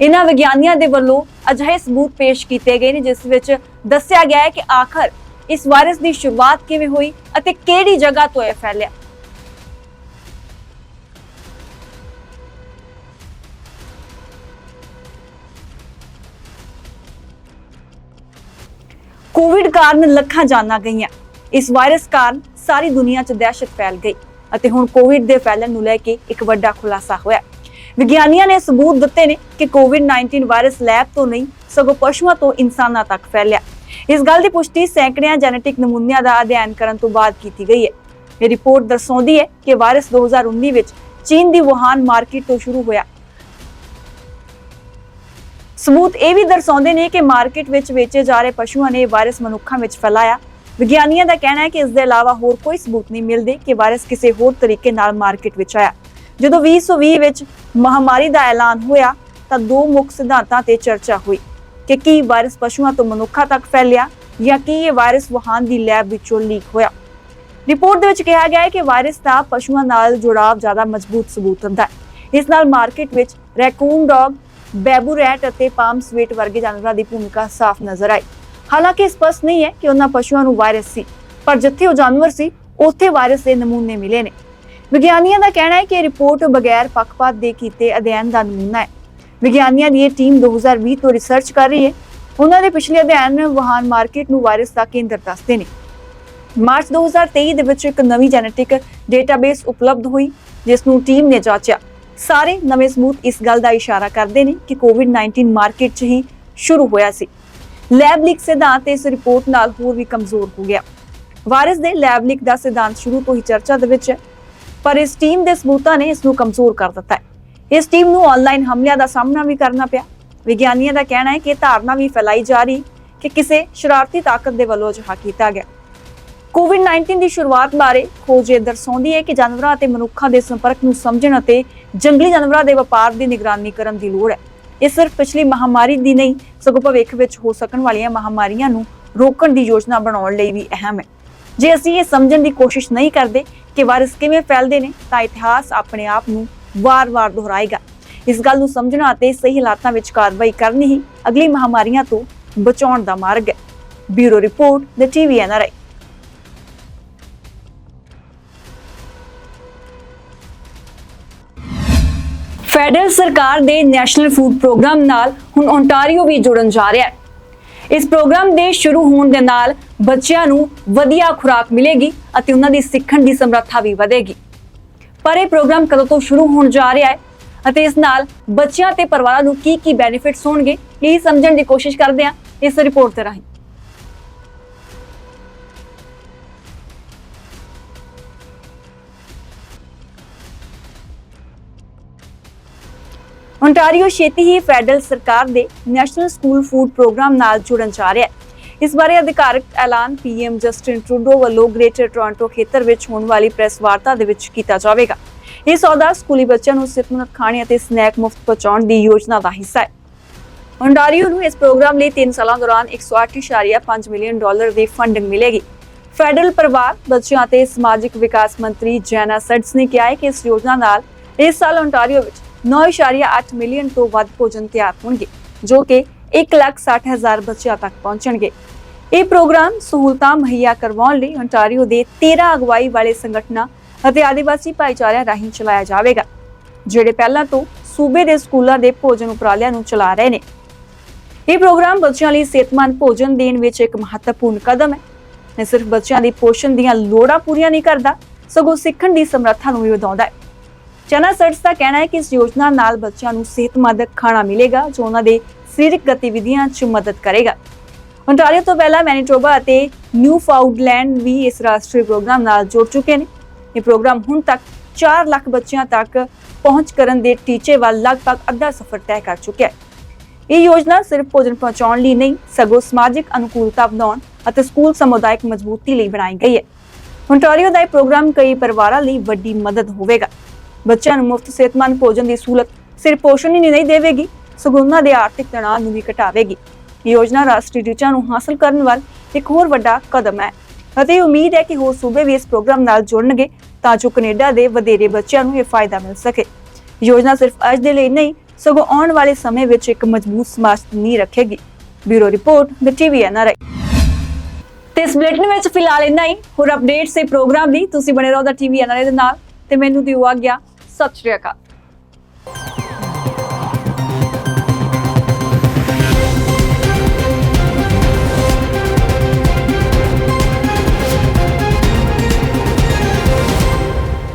ਇਹਨਾਂ ਵਿਗਿਆਨੀਆਂ ਦੇ ਵੱਲੋਂ ਅਜਿਹੇ ਸਬੂਤ ਪੇਸ਼ ਕੀਤੇ ਗਏ ਨੇ, ਜਿਸ ਵਿੱਚ ਦੱਸਿਆ ਗਿਆ ਹੈ ਕਿ ਆਖਰ ਇਸ ਵਾਇਰਸ ਦੀ ਸ਼ੁਰੂਆਤ ਕਿਵੇਂ ਹੋਈ ਅਤੇ ਕਿਹੜੀ ਜਗ੍ਹਾ ਤੋਂ ਇਹ ਫੈਲਿਆ। ਕੋਵਿਡ ਕਾਰਨ ਲੱਖਾਂ ਜਾਨਾਂ ਗਈਆਂ। ਇਸ ਵਾਇਰਸ ਕਾਰਨ ਸਾਰੀ ਦੁਨੀਆ 'ਚ ਦਹਿਸ਼ਤ ਫੈਲ ਗਈ ਅਤੇ ਹੁਣ ਕੋਵਿਡ ਦੇ ਫੈਲਣ ਨੂੰ ਲੈ ਕੇ ਇੱਕ ਵੱਡਾ ਖੁਲਾਸਾ ਹੋਇਆ। ਵਿਗਿਆਨੀਆਂ ਨੇ ਸਬੂਤ ਦਿੱਤੇ ਨੇ ਕਿ ਕੋਵਿਡ-19 ਵਾਇਰਸ ਲੈਬ ਤੋਂ ਨਹੀਂ, ਸਗੋਂ ਪਸ਼ੂਆਂ ਤੋਂ ਇਨਸਾਨਾਂ ਤੱਕ ਫੈਲਿਆ। ਇਸ ਗੱਲ ਦੀ ਪੁਸ਼ਟੀ ਸੈਂਕੜਿਆਂ ਜੈਨੇਟਿਕ ਨਮੂਨਿਆਂ ਦਾ ਅਧਿਐਨ ਕਰਨ ਤੋਂ ਬਾਅਦ ਕੀਤੀ ਗਈ ਹੈ। ਇਹ ਰਿਪੋਰਟ ਦਰਸਾਉਂਦੀ ਹੈ ਕਿ ਵਾਇਰਸ 2019 ਵਿੱਚ ਚੀਨ ਦੀ ਵੁਹਾਨ ਮਾਰਕੀਟ ਤੋਂ ਸ਼ੁਰੂ ਹੋਇਆ। ਸਬੂਤ ਇਹ ਵੀ ਦਰਸਾਉਂਦੇ ਨੇ ਕਿ ਮਾਰਕੀਟ ਵਿੱਚ ਵੇਚੇ ਜਾ ਰਹੇ ਪਸ਼ੂਆਂ ਨੇ ਵਾਇਰਸ ਮਨੁੱਖਾਂ ਵਿੱਚ ਫੈਲਾਇਆ। ਵਿਗਿਆਨੀਆਂ ਦਾ ਕਹਿਣਾ ਹੈ ਕਿ ਇਸ ਦੇ ਇਲਾਵਾ ਹੋਰ ਕੋਈ ਸਬੂਤ ਨਹੀਂ ਮਿਲਦੇ ਕਿ ਵਾਇਰਸ ਕਿਸੇ ਹੋਰ ਤਰੀਕੇ ਨਾਲ ਮਾਰਕੀਟ ਵਿੱਚ ਆਇਆ। ਜਦੋਂ 2020 ਵਿੱਚ ਮਹਾਮਾਰੀ ਦਾ ਐਲਾਨ ਹੋਇਆ ਤਾਂ ਦੋ ਮੁੱਖ ਸਿਧਾਂਤਾਂ ਤੇ ਚਰਚਾ ਹੋਈ ਕਿ ਕੀ ਵਾਇਰਸ ਪਸ਼ੂਆਂ ਤੋਂ ਮਨੁੱਖਾਂ ਤੱਕ ਫੈਲਿਆ ਜਾਂ ਕੀ ਇਹ ਵਾਇਰਸ ਵੁਹਾਨ ਦੀ ਲੈਬ ਵਿੱਚੋਂ ਲੀਕ ਹੋਇਆ। ਰਿਪੋਰਟ ਦੇ ਵਿੱਚ ਕਿਹਾ ਗਿਆ ਹੈ ਕਿ ਵਾਇਰਸ ਦਾ ਪਸ਼ੂਆਂ ਨਾਲ ਜੁੜਾਵ ਜ਼ਿਆਦਾ ਮਜ਼ਬੂਤ ਸਬੂਤ ਹੁੰਦਾ ਹੈ। ਇਸ ਨਾਲ ਮਾਰਕੀਟ ਵਿੱਚ ਰੈਕੂਨ ਡੌਗ, ਬੈਬੂ ਰੈਟ ਅਤੇ ਪਾਮ ਸਵੀਟ ਵਰਗੇ ਜਾਨਵਰਾਂ ਦੀ ਭੂਮਿਕਾ ਸਾਫ਼ ਨਜ਼ਰ ਆਈ। ਹਾਲਾਂਕਿ ਸਪਸ਼ਟ ਨਹੀਂ ਹੈ ਕਿ ਉਹਨਾਂ ਪਸ਼ੂਆਂ ਨੂੰ ਵਾਇਰਸ ਸੀ, ਪਰ ਜਿੱਥੇ ਉਹ ਜਾਨਵਰ ਸੀ, ਉੱਥੇ ਵਾਇਰਸ ਦੇ ਨਮੂਨੇ ਮਿਲੇ ਨੇ। ਵਿਗਿਆਨੀਆਂ ਦਾ ਕਹਿਣਾ ਹੈ ਕਿ ਇਹ ਰਿਪੋਰਟ ਬਗੈਰ ਪੱਖਪਾਤ ਦੇ ਕੀਤੇ ਅਧਿਐਨ ਦਾ ਨਮੂਨਾ ਹੈ। ਵਿਗਿਆਨੀਆਂ ਦੀ ਇਹ ਟੀਮ 2020 ਤੋਂ ਰਿਸਰਚ ਕਰ ਰਹੀ ਹੈ। ਉਹਨਾਂ ਦੇ ਪਿਛਲੇ ਅਧਿਐਨ ਵੁਹਾਨ ਮਾਰਕੀਟ ਨੂੰ ਵਾਇਰਸ ਦਾ ਕੇਂਦਰ ਦੱਸਦੇ ਨੇ। ਮਾਰਚ 2023 ਦੇ ਵਿੱਚ ਇੱਕ ਨਵੀਂ ਜੈਨੇਟਿਕ ਡੇਟਾਬੇਸ ਉਪਲਬਧ ਹੋਈ, ਜਿਸ ਨੂੰ ਟੀਮ ਨੇ ਜਾਂਚਿਆ। ਸਾਰੇ ਨਵੇਂ ਸਬੂਤ ਇਸ ਗੱਲ ਦਾ ਇਸ਼ਾਰਾ ਕਰਦੇ ਨੇ ਕਿ ਕੋਵਿਡ-19 ਮਾਰਕੀਟ 'ਚ ਹੀ ਸ਼ੁਰੂ ਹੋਇਆ ਸੀ। ਲੈਬ ਲੀਕ ਸਿਧਾਂਤ ਇਸ ਰਿਪੋਰਟ ਨਾਲ ਹੋਰ ਵੀ ਕਮਜ਼ੋਰ ਹੋ ਗਿਆ। ਵਾਇਰਸ ਦੇ ਲੈਬ ਲੀਕ ਦਾ ਸਿਧਾਂਤ ਸ਼ੁਰੂ ਤੋਂ ਹੀ ਚਰਚਾ ਦੇ ਵਿੱਚ ਹੈ। ਪਰ ਇਸ ਟੀਮ ਦੇ ਸਬੂਤਾਂ ਨੇ ਇਸ ਨੂੰ ਕਮਜ਼ੋਰ ਕਰ ਦਿੱਤਾ ਹੈ। ਇਸ ਟੀਮ ਨੂੰ ਆਨਲਾਈਨ ਹਮਲਿਆਂ ਦਾ ਸਾਹਮਣਾ ਵੀ ਕਰਨਾ ਪਿਆ। ਵਿਗਿਆਨੀਆਂ ਦਾ ਕਹਿਣਾ ਹੈ ਕਿ ਧਾਰਨਾ ਵੀ ਫੈਲਾਈ ਜਾ ਰਹੀ ਕਿ ਕਿਸੇ ਸ਼ਰਾਰਤੀ ਤਾਕਤ ਦੇ ਵੱਲੋਂ ਅਜਿਹਾ ਕੀਤਾ ਗਿਆ। ਕੋਵਿਡ-19 ਦੀ ਸ਼ੁਰੂਆਤ ਬਾਰੇ ਖੋਜ ਇਹ ਦਰਸਾਉਂਦੀ ਹੈ ਕਿ ਜਾਨਵਰਾਂ ਅਤੇ ਮਨੁੱਖਾਂ ਦੇ ਸੰਪਰਕ ਨੂੰ ਸਮਝਣ ਅਤੇ ਜੰਗਲੀ ਜਾਨਵਰਾਂ ਦੇ ਵਪਾਰ ਦੀ ਨਿਗਰਾਨੀ ਕਰਨ ਦੀ ਲੋੜ ਹੈ। ਇਹ ਸਿਰਫ ਪਿਛਲੀ ਮਹਾਮਾਰੀ ਦੀ ਨਹੀਂ, ਸਗੋਂ ਭਵਿੱਖ ਵਿੱਚ ਹੋ ਸਕਣ ਵਾਲੀਆਂ ਮਹਾਮਾਰੀਆਂ ਨੂੰ ਰੋਕਣ ਦੀ ਯੋਜਨਾ ਬਣਾਉਣ ਲਈ ਵੀ ਅਹਿਮ ਹੈ। ਜੇ ਅਸੀਂ ਇਹ ਸਮਝਣ ਦੀ ਕੋਸ਼ਿਸ਼ ਨਹੀਂ ਕਰਦੇ ਕਿ ਵਾਇਰਸ ਕਿਵੇਂ ਫੈਲਦੇ ਨੇ, ਤਾਂ ਇਤਿਹਾਸ ਆਪਣੇ ਆਪ ਨੂੰ ਵਾਰ-ਵਾਰ ਦੁਹਰਾਏਗਾ। ਇਸ ਗੱਲ ਨੂੰ ਸਮਝਣਾ ਅਤੇ ਸਹੀ ਹਾਲਾਤਾਂ ਵਿੱਚ ਕਾਰਵਾਈ ਕਰਨੀ ਹੀ ਅਗਲੀ ਮਹਾਮਾਰੀਆਂ ਤੋਂ ਬਚਾਉਣ ਦਾ ਮਾਰਗ ਹੈ। Bureau report, the TV NRI federal ਸਰਕਾਰ ਦੇ ਨੈਸ਼ਨਲ ਫੂਡ ਪ੍ਰੋਗਰਾਮ ਨਾਲ ਹੁਣ ਓਨਟਾਰੀਓ ਵੀ ਜੁੜਨ ਜਾ ਰਿਹਾ ਹੈ। ਇਸ ਪ੍ਰੋਗਰਾਮ ਦੇ ਸ਼ੁਰੂ ਹੋਣ ਦੇ ਨਾਲ ਬੱਚਿਆਂ ਨੂੰ ਵਧੀਆ ਖੁਰਾਕ ਮਿਲੇਗੀ ਅਤੇ ਉਹਨਾਂ ਦੀ ਸਿੱਖਣ ਦੀ ਸਮਰੱਥਾ ਵੀ ਵਧੇਗੀ। ਪਰ ਇਹ ਪ੍ਰੋਗਰਾਮ ਕਦੋਂ ਤੋਂ ਸ਼ੁਰੂ ਹੋਣ ਜਾ ਰਿਹਾ ਹੈ ਅਤੇ ਇਸ ਨਾਲ ਬੱਚਿਆਂ ਤੇ ਪਰਿਵਾਰਾਂ ਨੂੰ ਕੀ ਕੀ ਬੈਨੀਫਿਟਸ ਹੋਣਗੇ, ਇਹ ਸਮਝਣ ਦੀ ਕੋਸ਼ਿਸ਼ ਕਰਦੇ ਹਾਂ ਇਸ ਰਿਪੋਰਟ ਦੇ ਰਾਹੀਂ। ਓਨਟਾਰੀਓ ਛੇਤੀ ਹੀ ਫੈਡਰਲ ਸਰਕਾਰ ਦੇ ਨੈਸ਼ਨਲ ਸਕੂਲ ਫੂਡ ਪ੍ਰੋਗਰਾਮ ਨਾਲ ਜੁੜਨ ਜਾ ਰਿਹਾ ਹੈ। ਇਸ ਬਾਰੇ ਅਧਿਕਾਰਕ ਐਲਾਨ ਪੀਐਮ ਜਸਟਿਨ ਟਰੂਡੋ ਵੱਲੋਂ ਗ੍ਰੇਟਰ ਟੋਰਾਂਟੋ ਖੇਤਰ ਵਿੱਚ ਹੋਣ ਵਾਲੀ ਪ੍ਰੈਸ ਵਾਰਤਾ ਦੇ ਵਿੱਚ ਕੀਤਾ ਜਾਵੇਗਾ। ਇਹ ਸੌਦਾ ਸਕੂਲੀ ਬੱਚਿਆਂ ਨੂੰ ਸਿਹਤਮੰਦ ਖਾਣੇ ਅਤੇ ਸਨੈਕ ਮੁਫਤ ਪਹੁੰਚਾਉਣ ਦੀ ਯੋਜਨਾ ਦਾ ਹਿੱਸਾ ਹੈ। ਓਨਟਾਰੀਓ ਨੂੰ ਇਸ ਪ੍ਰੋਗਰਾਮ ਲਈ 3 ਸਾਲਾਂ ਦੌਰਾਨ 108.5 ਮਿਲੀਅਨ ਡਾਲਰ ਦੀ ਫੰਡਿੰਗ ਮਿਲੇਗੀ। ਫੈਡਰਲ ਪਰਿਵਾਰ ਬੱਚਿਆਂ ਅਤੇ ਸਮਾਜਿਕ ਵਿਕਾਸ ਮੰਤਰੀ ਜੈਨਾ ਸੈਡਸ ਨੇ ਕਿਹਾ ਹੈ ਕਿ ਇਸ ਯੋਜਨਾ ਨਾਲ ਇਸ ਸਾਲ ਓਨਟਾਰੀਓ ਵਿੱਚ 9.8 ਮਿਲੀਅਨ ਤੋਂ ਵੱਧ ਭੋਜਨ ਤਿਆਰ ਹੋਣਗੇ ਜੋ ਕਿ 1,60,000 ਬੱਚਿਆਂ ਤੱਕ ਪਹੁੰਚਣਗੇ। ਇਹ ਪ੍ਰੋਗਰਾਮ ਸਹੂਲਤਾਂ ਮੁਹੱਈਆ ਕਰਵਾਉਣ ਲਈ ਓਨਟਾਰੀਓ ਦੇ 13 ਅਗਵਾਈ ਵਾਲੇ ਸੰਗਠਨਾਂ ਅਤੇ ਆਦੀਵਾਸੀ ਭਾਈਚਾਰਿਆਂ ਰਾਹੀਂ ਚਲਾਇਆ ਜਾਵੇਗਾ, ਜਿਹੜੇ ਪਹਿਲਾਂ ਤੋਂ ਸੂਬੇ ਦੇ ਸਕੂਲਾਂ ਦੇ ਭੋਜਨ ਉਪਰਾਲਿਆਂ ਨੂੰ ਚਲਾ ਰਹੇ ਨੇ। ਇਹ ਪ੍ਰੋਗਰਾਮ ਬੱਚਿਆਂ ਲਈ ਸਿਹਤਮੰਦ ਭੋਜਨ ਦੇਣ ਵਿੱਚ ਇੱਕ ਮਹੱਤਵਪੂਰਨ ਕਦਮ ਹੈ। ਇਹ ਸਿਰਫ ਬੱਚਿਆਂ ਦੀ ਪੋਸ਼ਣ ਦੀਆਂ ਲੋੜਾਂ ਪੂਰੀਆਂ ਨਹੀਂ ਕਰਦਾ, ਸਗੋਂ ਸਿੱਖਣ ਦੀ ਸਮਰੱਥਾ ਨੂੰ ਵੀ ਵਧਾਉਂਦਾ ਹੈ। ਚਨਾ ਸਰਟਸ ਦਾ ਕਹਿਣਾ ਹੈ ਕਿ ਇਸ ਯੋਜਨਾ ਨਾਲ ਬੱਚਿਆਂ ਨੂੰ ਸਿਹਤਮੰਦ ਖਾਣਾ ਮਿਲੇਗਾ, ਜੋ ਉਹਨਾਂ ਦੇ ਸਰੀਰਕ ਗਤੀਵਿਧੀਆਂ 'ਚ ਮਦਦ ਕਰੇਗਾ। Ontario ਤੋਂ ਪਹਿਲਾਂ ਮੈਨੀਟੋਬਾ ਅਤੇ ਨਿਊ ਨਿਊਫਾਊਂਡਲੈਂਡ ਵੀ ਇਸ ਰਾਸ਼ਟਰੀ ਪ੍ਰੋਗਰਾਮ ਨਾਲ ਜੁੜ ਚੁੱਕੇ ਨੇ। ਇਹ ਪ੍ਰੋਗਰਾਮ ਹੁਣ ਤੱਕ 4 ਲੱਖ ਬੱਚਿਆਂ ਤੱਕ ਪਹੁੰਚ ਕਰਨ ਦੇ ਟੀਚੇ ਵੱਲ ਲਗਭਗ ਅੱਧਾ ਸਫ਼ਰ ਤੈਅ ਕਰ ਚੁੱਕਿਆ ਹੈ। ਇਹ ਯੋਜਨਾ ਸਿਰਫ ਭੋਜਨ ਪਹੁੰਚਾਉਣ ਲਈ ਨਹੀਂ, ਸਗੋਂ ਸਮਾਜਿਕ ਅਨੁਕੂਲਤਾ ਵਧਾਉਣ ਅਤੇ ਸਕੂਲ ਸਮੁਦਾਇਕ ਮਜ਼ਬੂਤੀ ਲਈ ਬਣਾਈ ਗਈ ਹੈ। ontario ਦਾ ਇਹ ਪ੍ਰੋਗਰਾਮ ਕਈ ਪਰਿਵਾਰਾਂ ਲਈ ਵੱਡੀ ਮਦਦ ਹੋਵੇਗਾ। ਬੱਚਿਆਂ ਨੂੰ ਮੁਫਤ ਸਿਹਤਮੰਦ ਭੋਜਨ ਦੀ ਸਹੂਲਤ ਸਿਰਫ ਪੋਸ਼ਣ ਹੀ ਨਹੀਂ ਦੇਵੇਗੀ, ਸਗੋਂ ਉਹਨਾਂ ਦੇ ਆਰਥਿਕ ਤਣਾਅ ਨੂੰ ਵੀ ਘਟਾਵੇਗੀ। ਯੋਜਨਾ ਰਾਸ਼ਟਰੀ ਟੀਚਿਆਂ ਨੂੰ ਹਾਸਲ ਕਰਨ ਵੱਲ ਇੱਕ ਹੋਰ ਵੱਡਾ ਕਦਮ ਹੈ। ਅਤੇ ਉਮੀਦ ਹੈ ਕਿ ਹੋਰ ਸੂਬੇ ਵੀ ਇਸ ਪ੍ਰੋਗਰਾਮ ਨਾਲ ਜੁੜਨਗੇ ਤਾਂ ਜੋ ਕੈਨੇਡਾ ਦੇ ਵਧੇਰੇ ਬੱਚਿਆਂ ਨੂੰ ਇਹ ਫਾਇਦਾ ਮਿਲ ਸਕੇ। ਯੋਜਨਾ ਸਿਰਫ ਅੱਜ ਦੇ ਲਈ ਨਹੀਂ, ਸਗੋਂ ਆਉਣ ਵਾਲੇ ਸਮੇਂ ਵਿੱਚ ਇੱਕ ਮਜ਼ਬੂਤ ਸਮਾਜ ਦੀ ਰੱਖੇਗੀ। Bureau report, the TV NRI ਤੇ ਇਸ ਬੁਲੇਟਿਨ ਵਿੱਚ ਫਿਲਹਾਲ ਇੰਨਾ ਹੀ। ਹੋਰ ਅਪਡੇਟਸ ਤੇ ਪ੍ਰੋਗਰਾਮ ਲਈ ਤੁਸੀਂ ਬਣੇ ਰਹੋ ਦਾ ਟੀਵੀ ਐਨਆਰਆਈ ਦੇ ਨਾਲ। ਤੇ ਮੈਨੂੰ ਦਿਓ ਆ ਗਿਆ ਸਤਿ ਸ਼੍ਰੀ ਅਕਾਲ।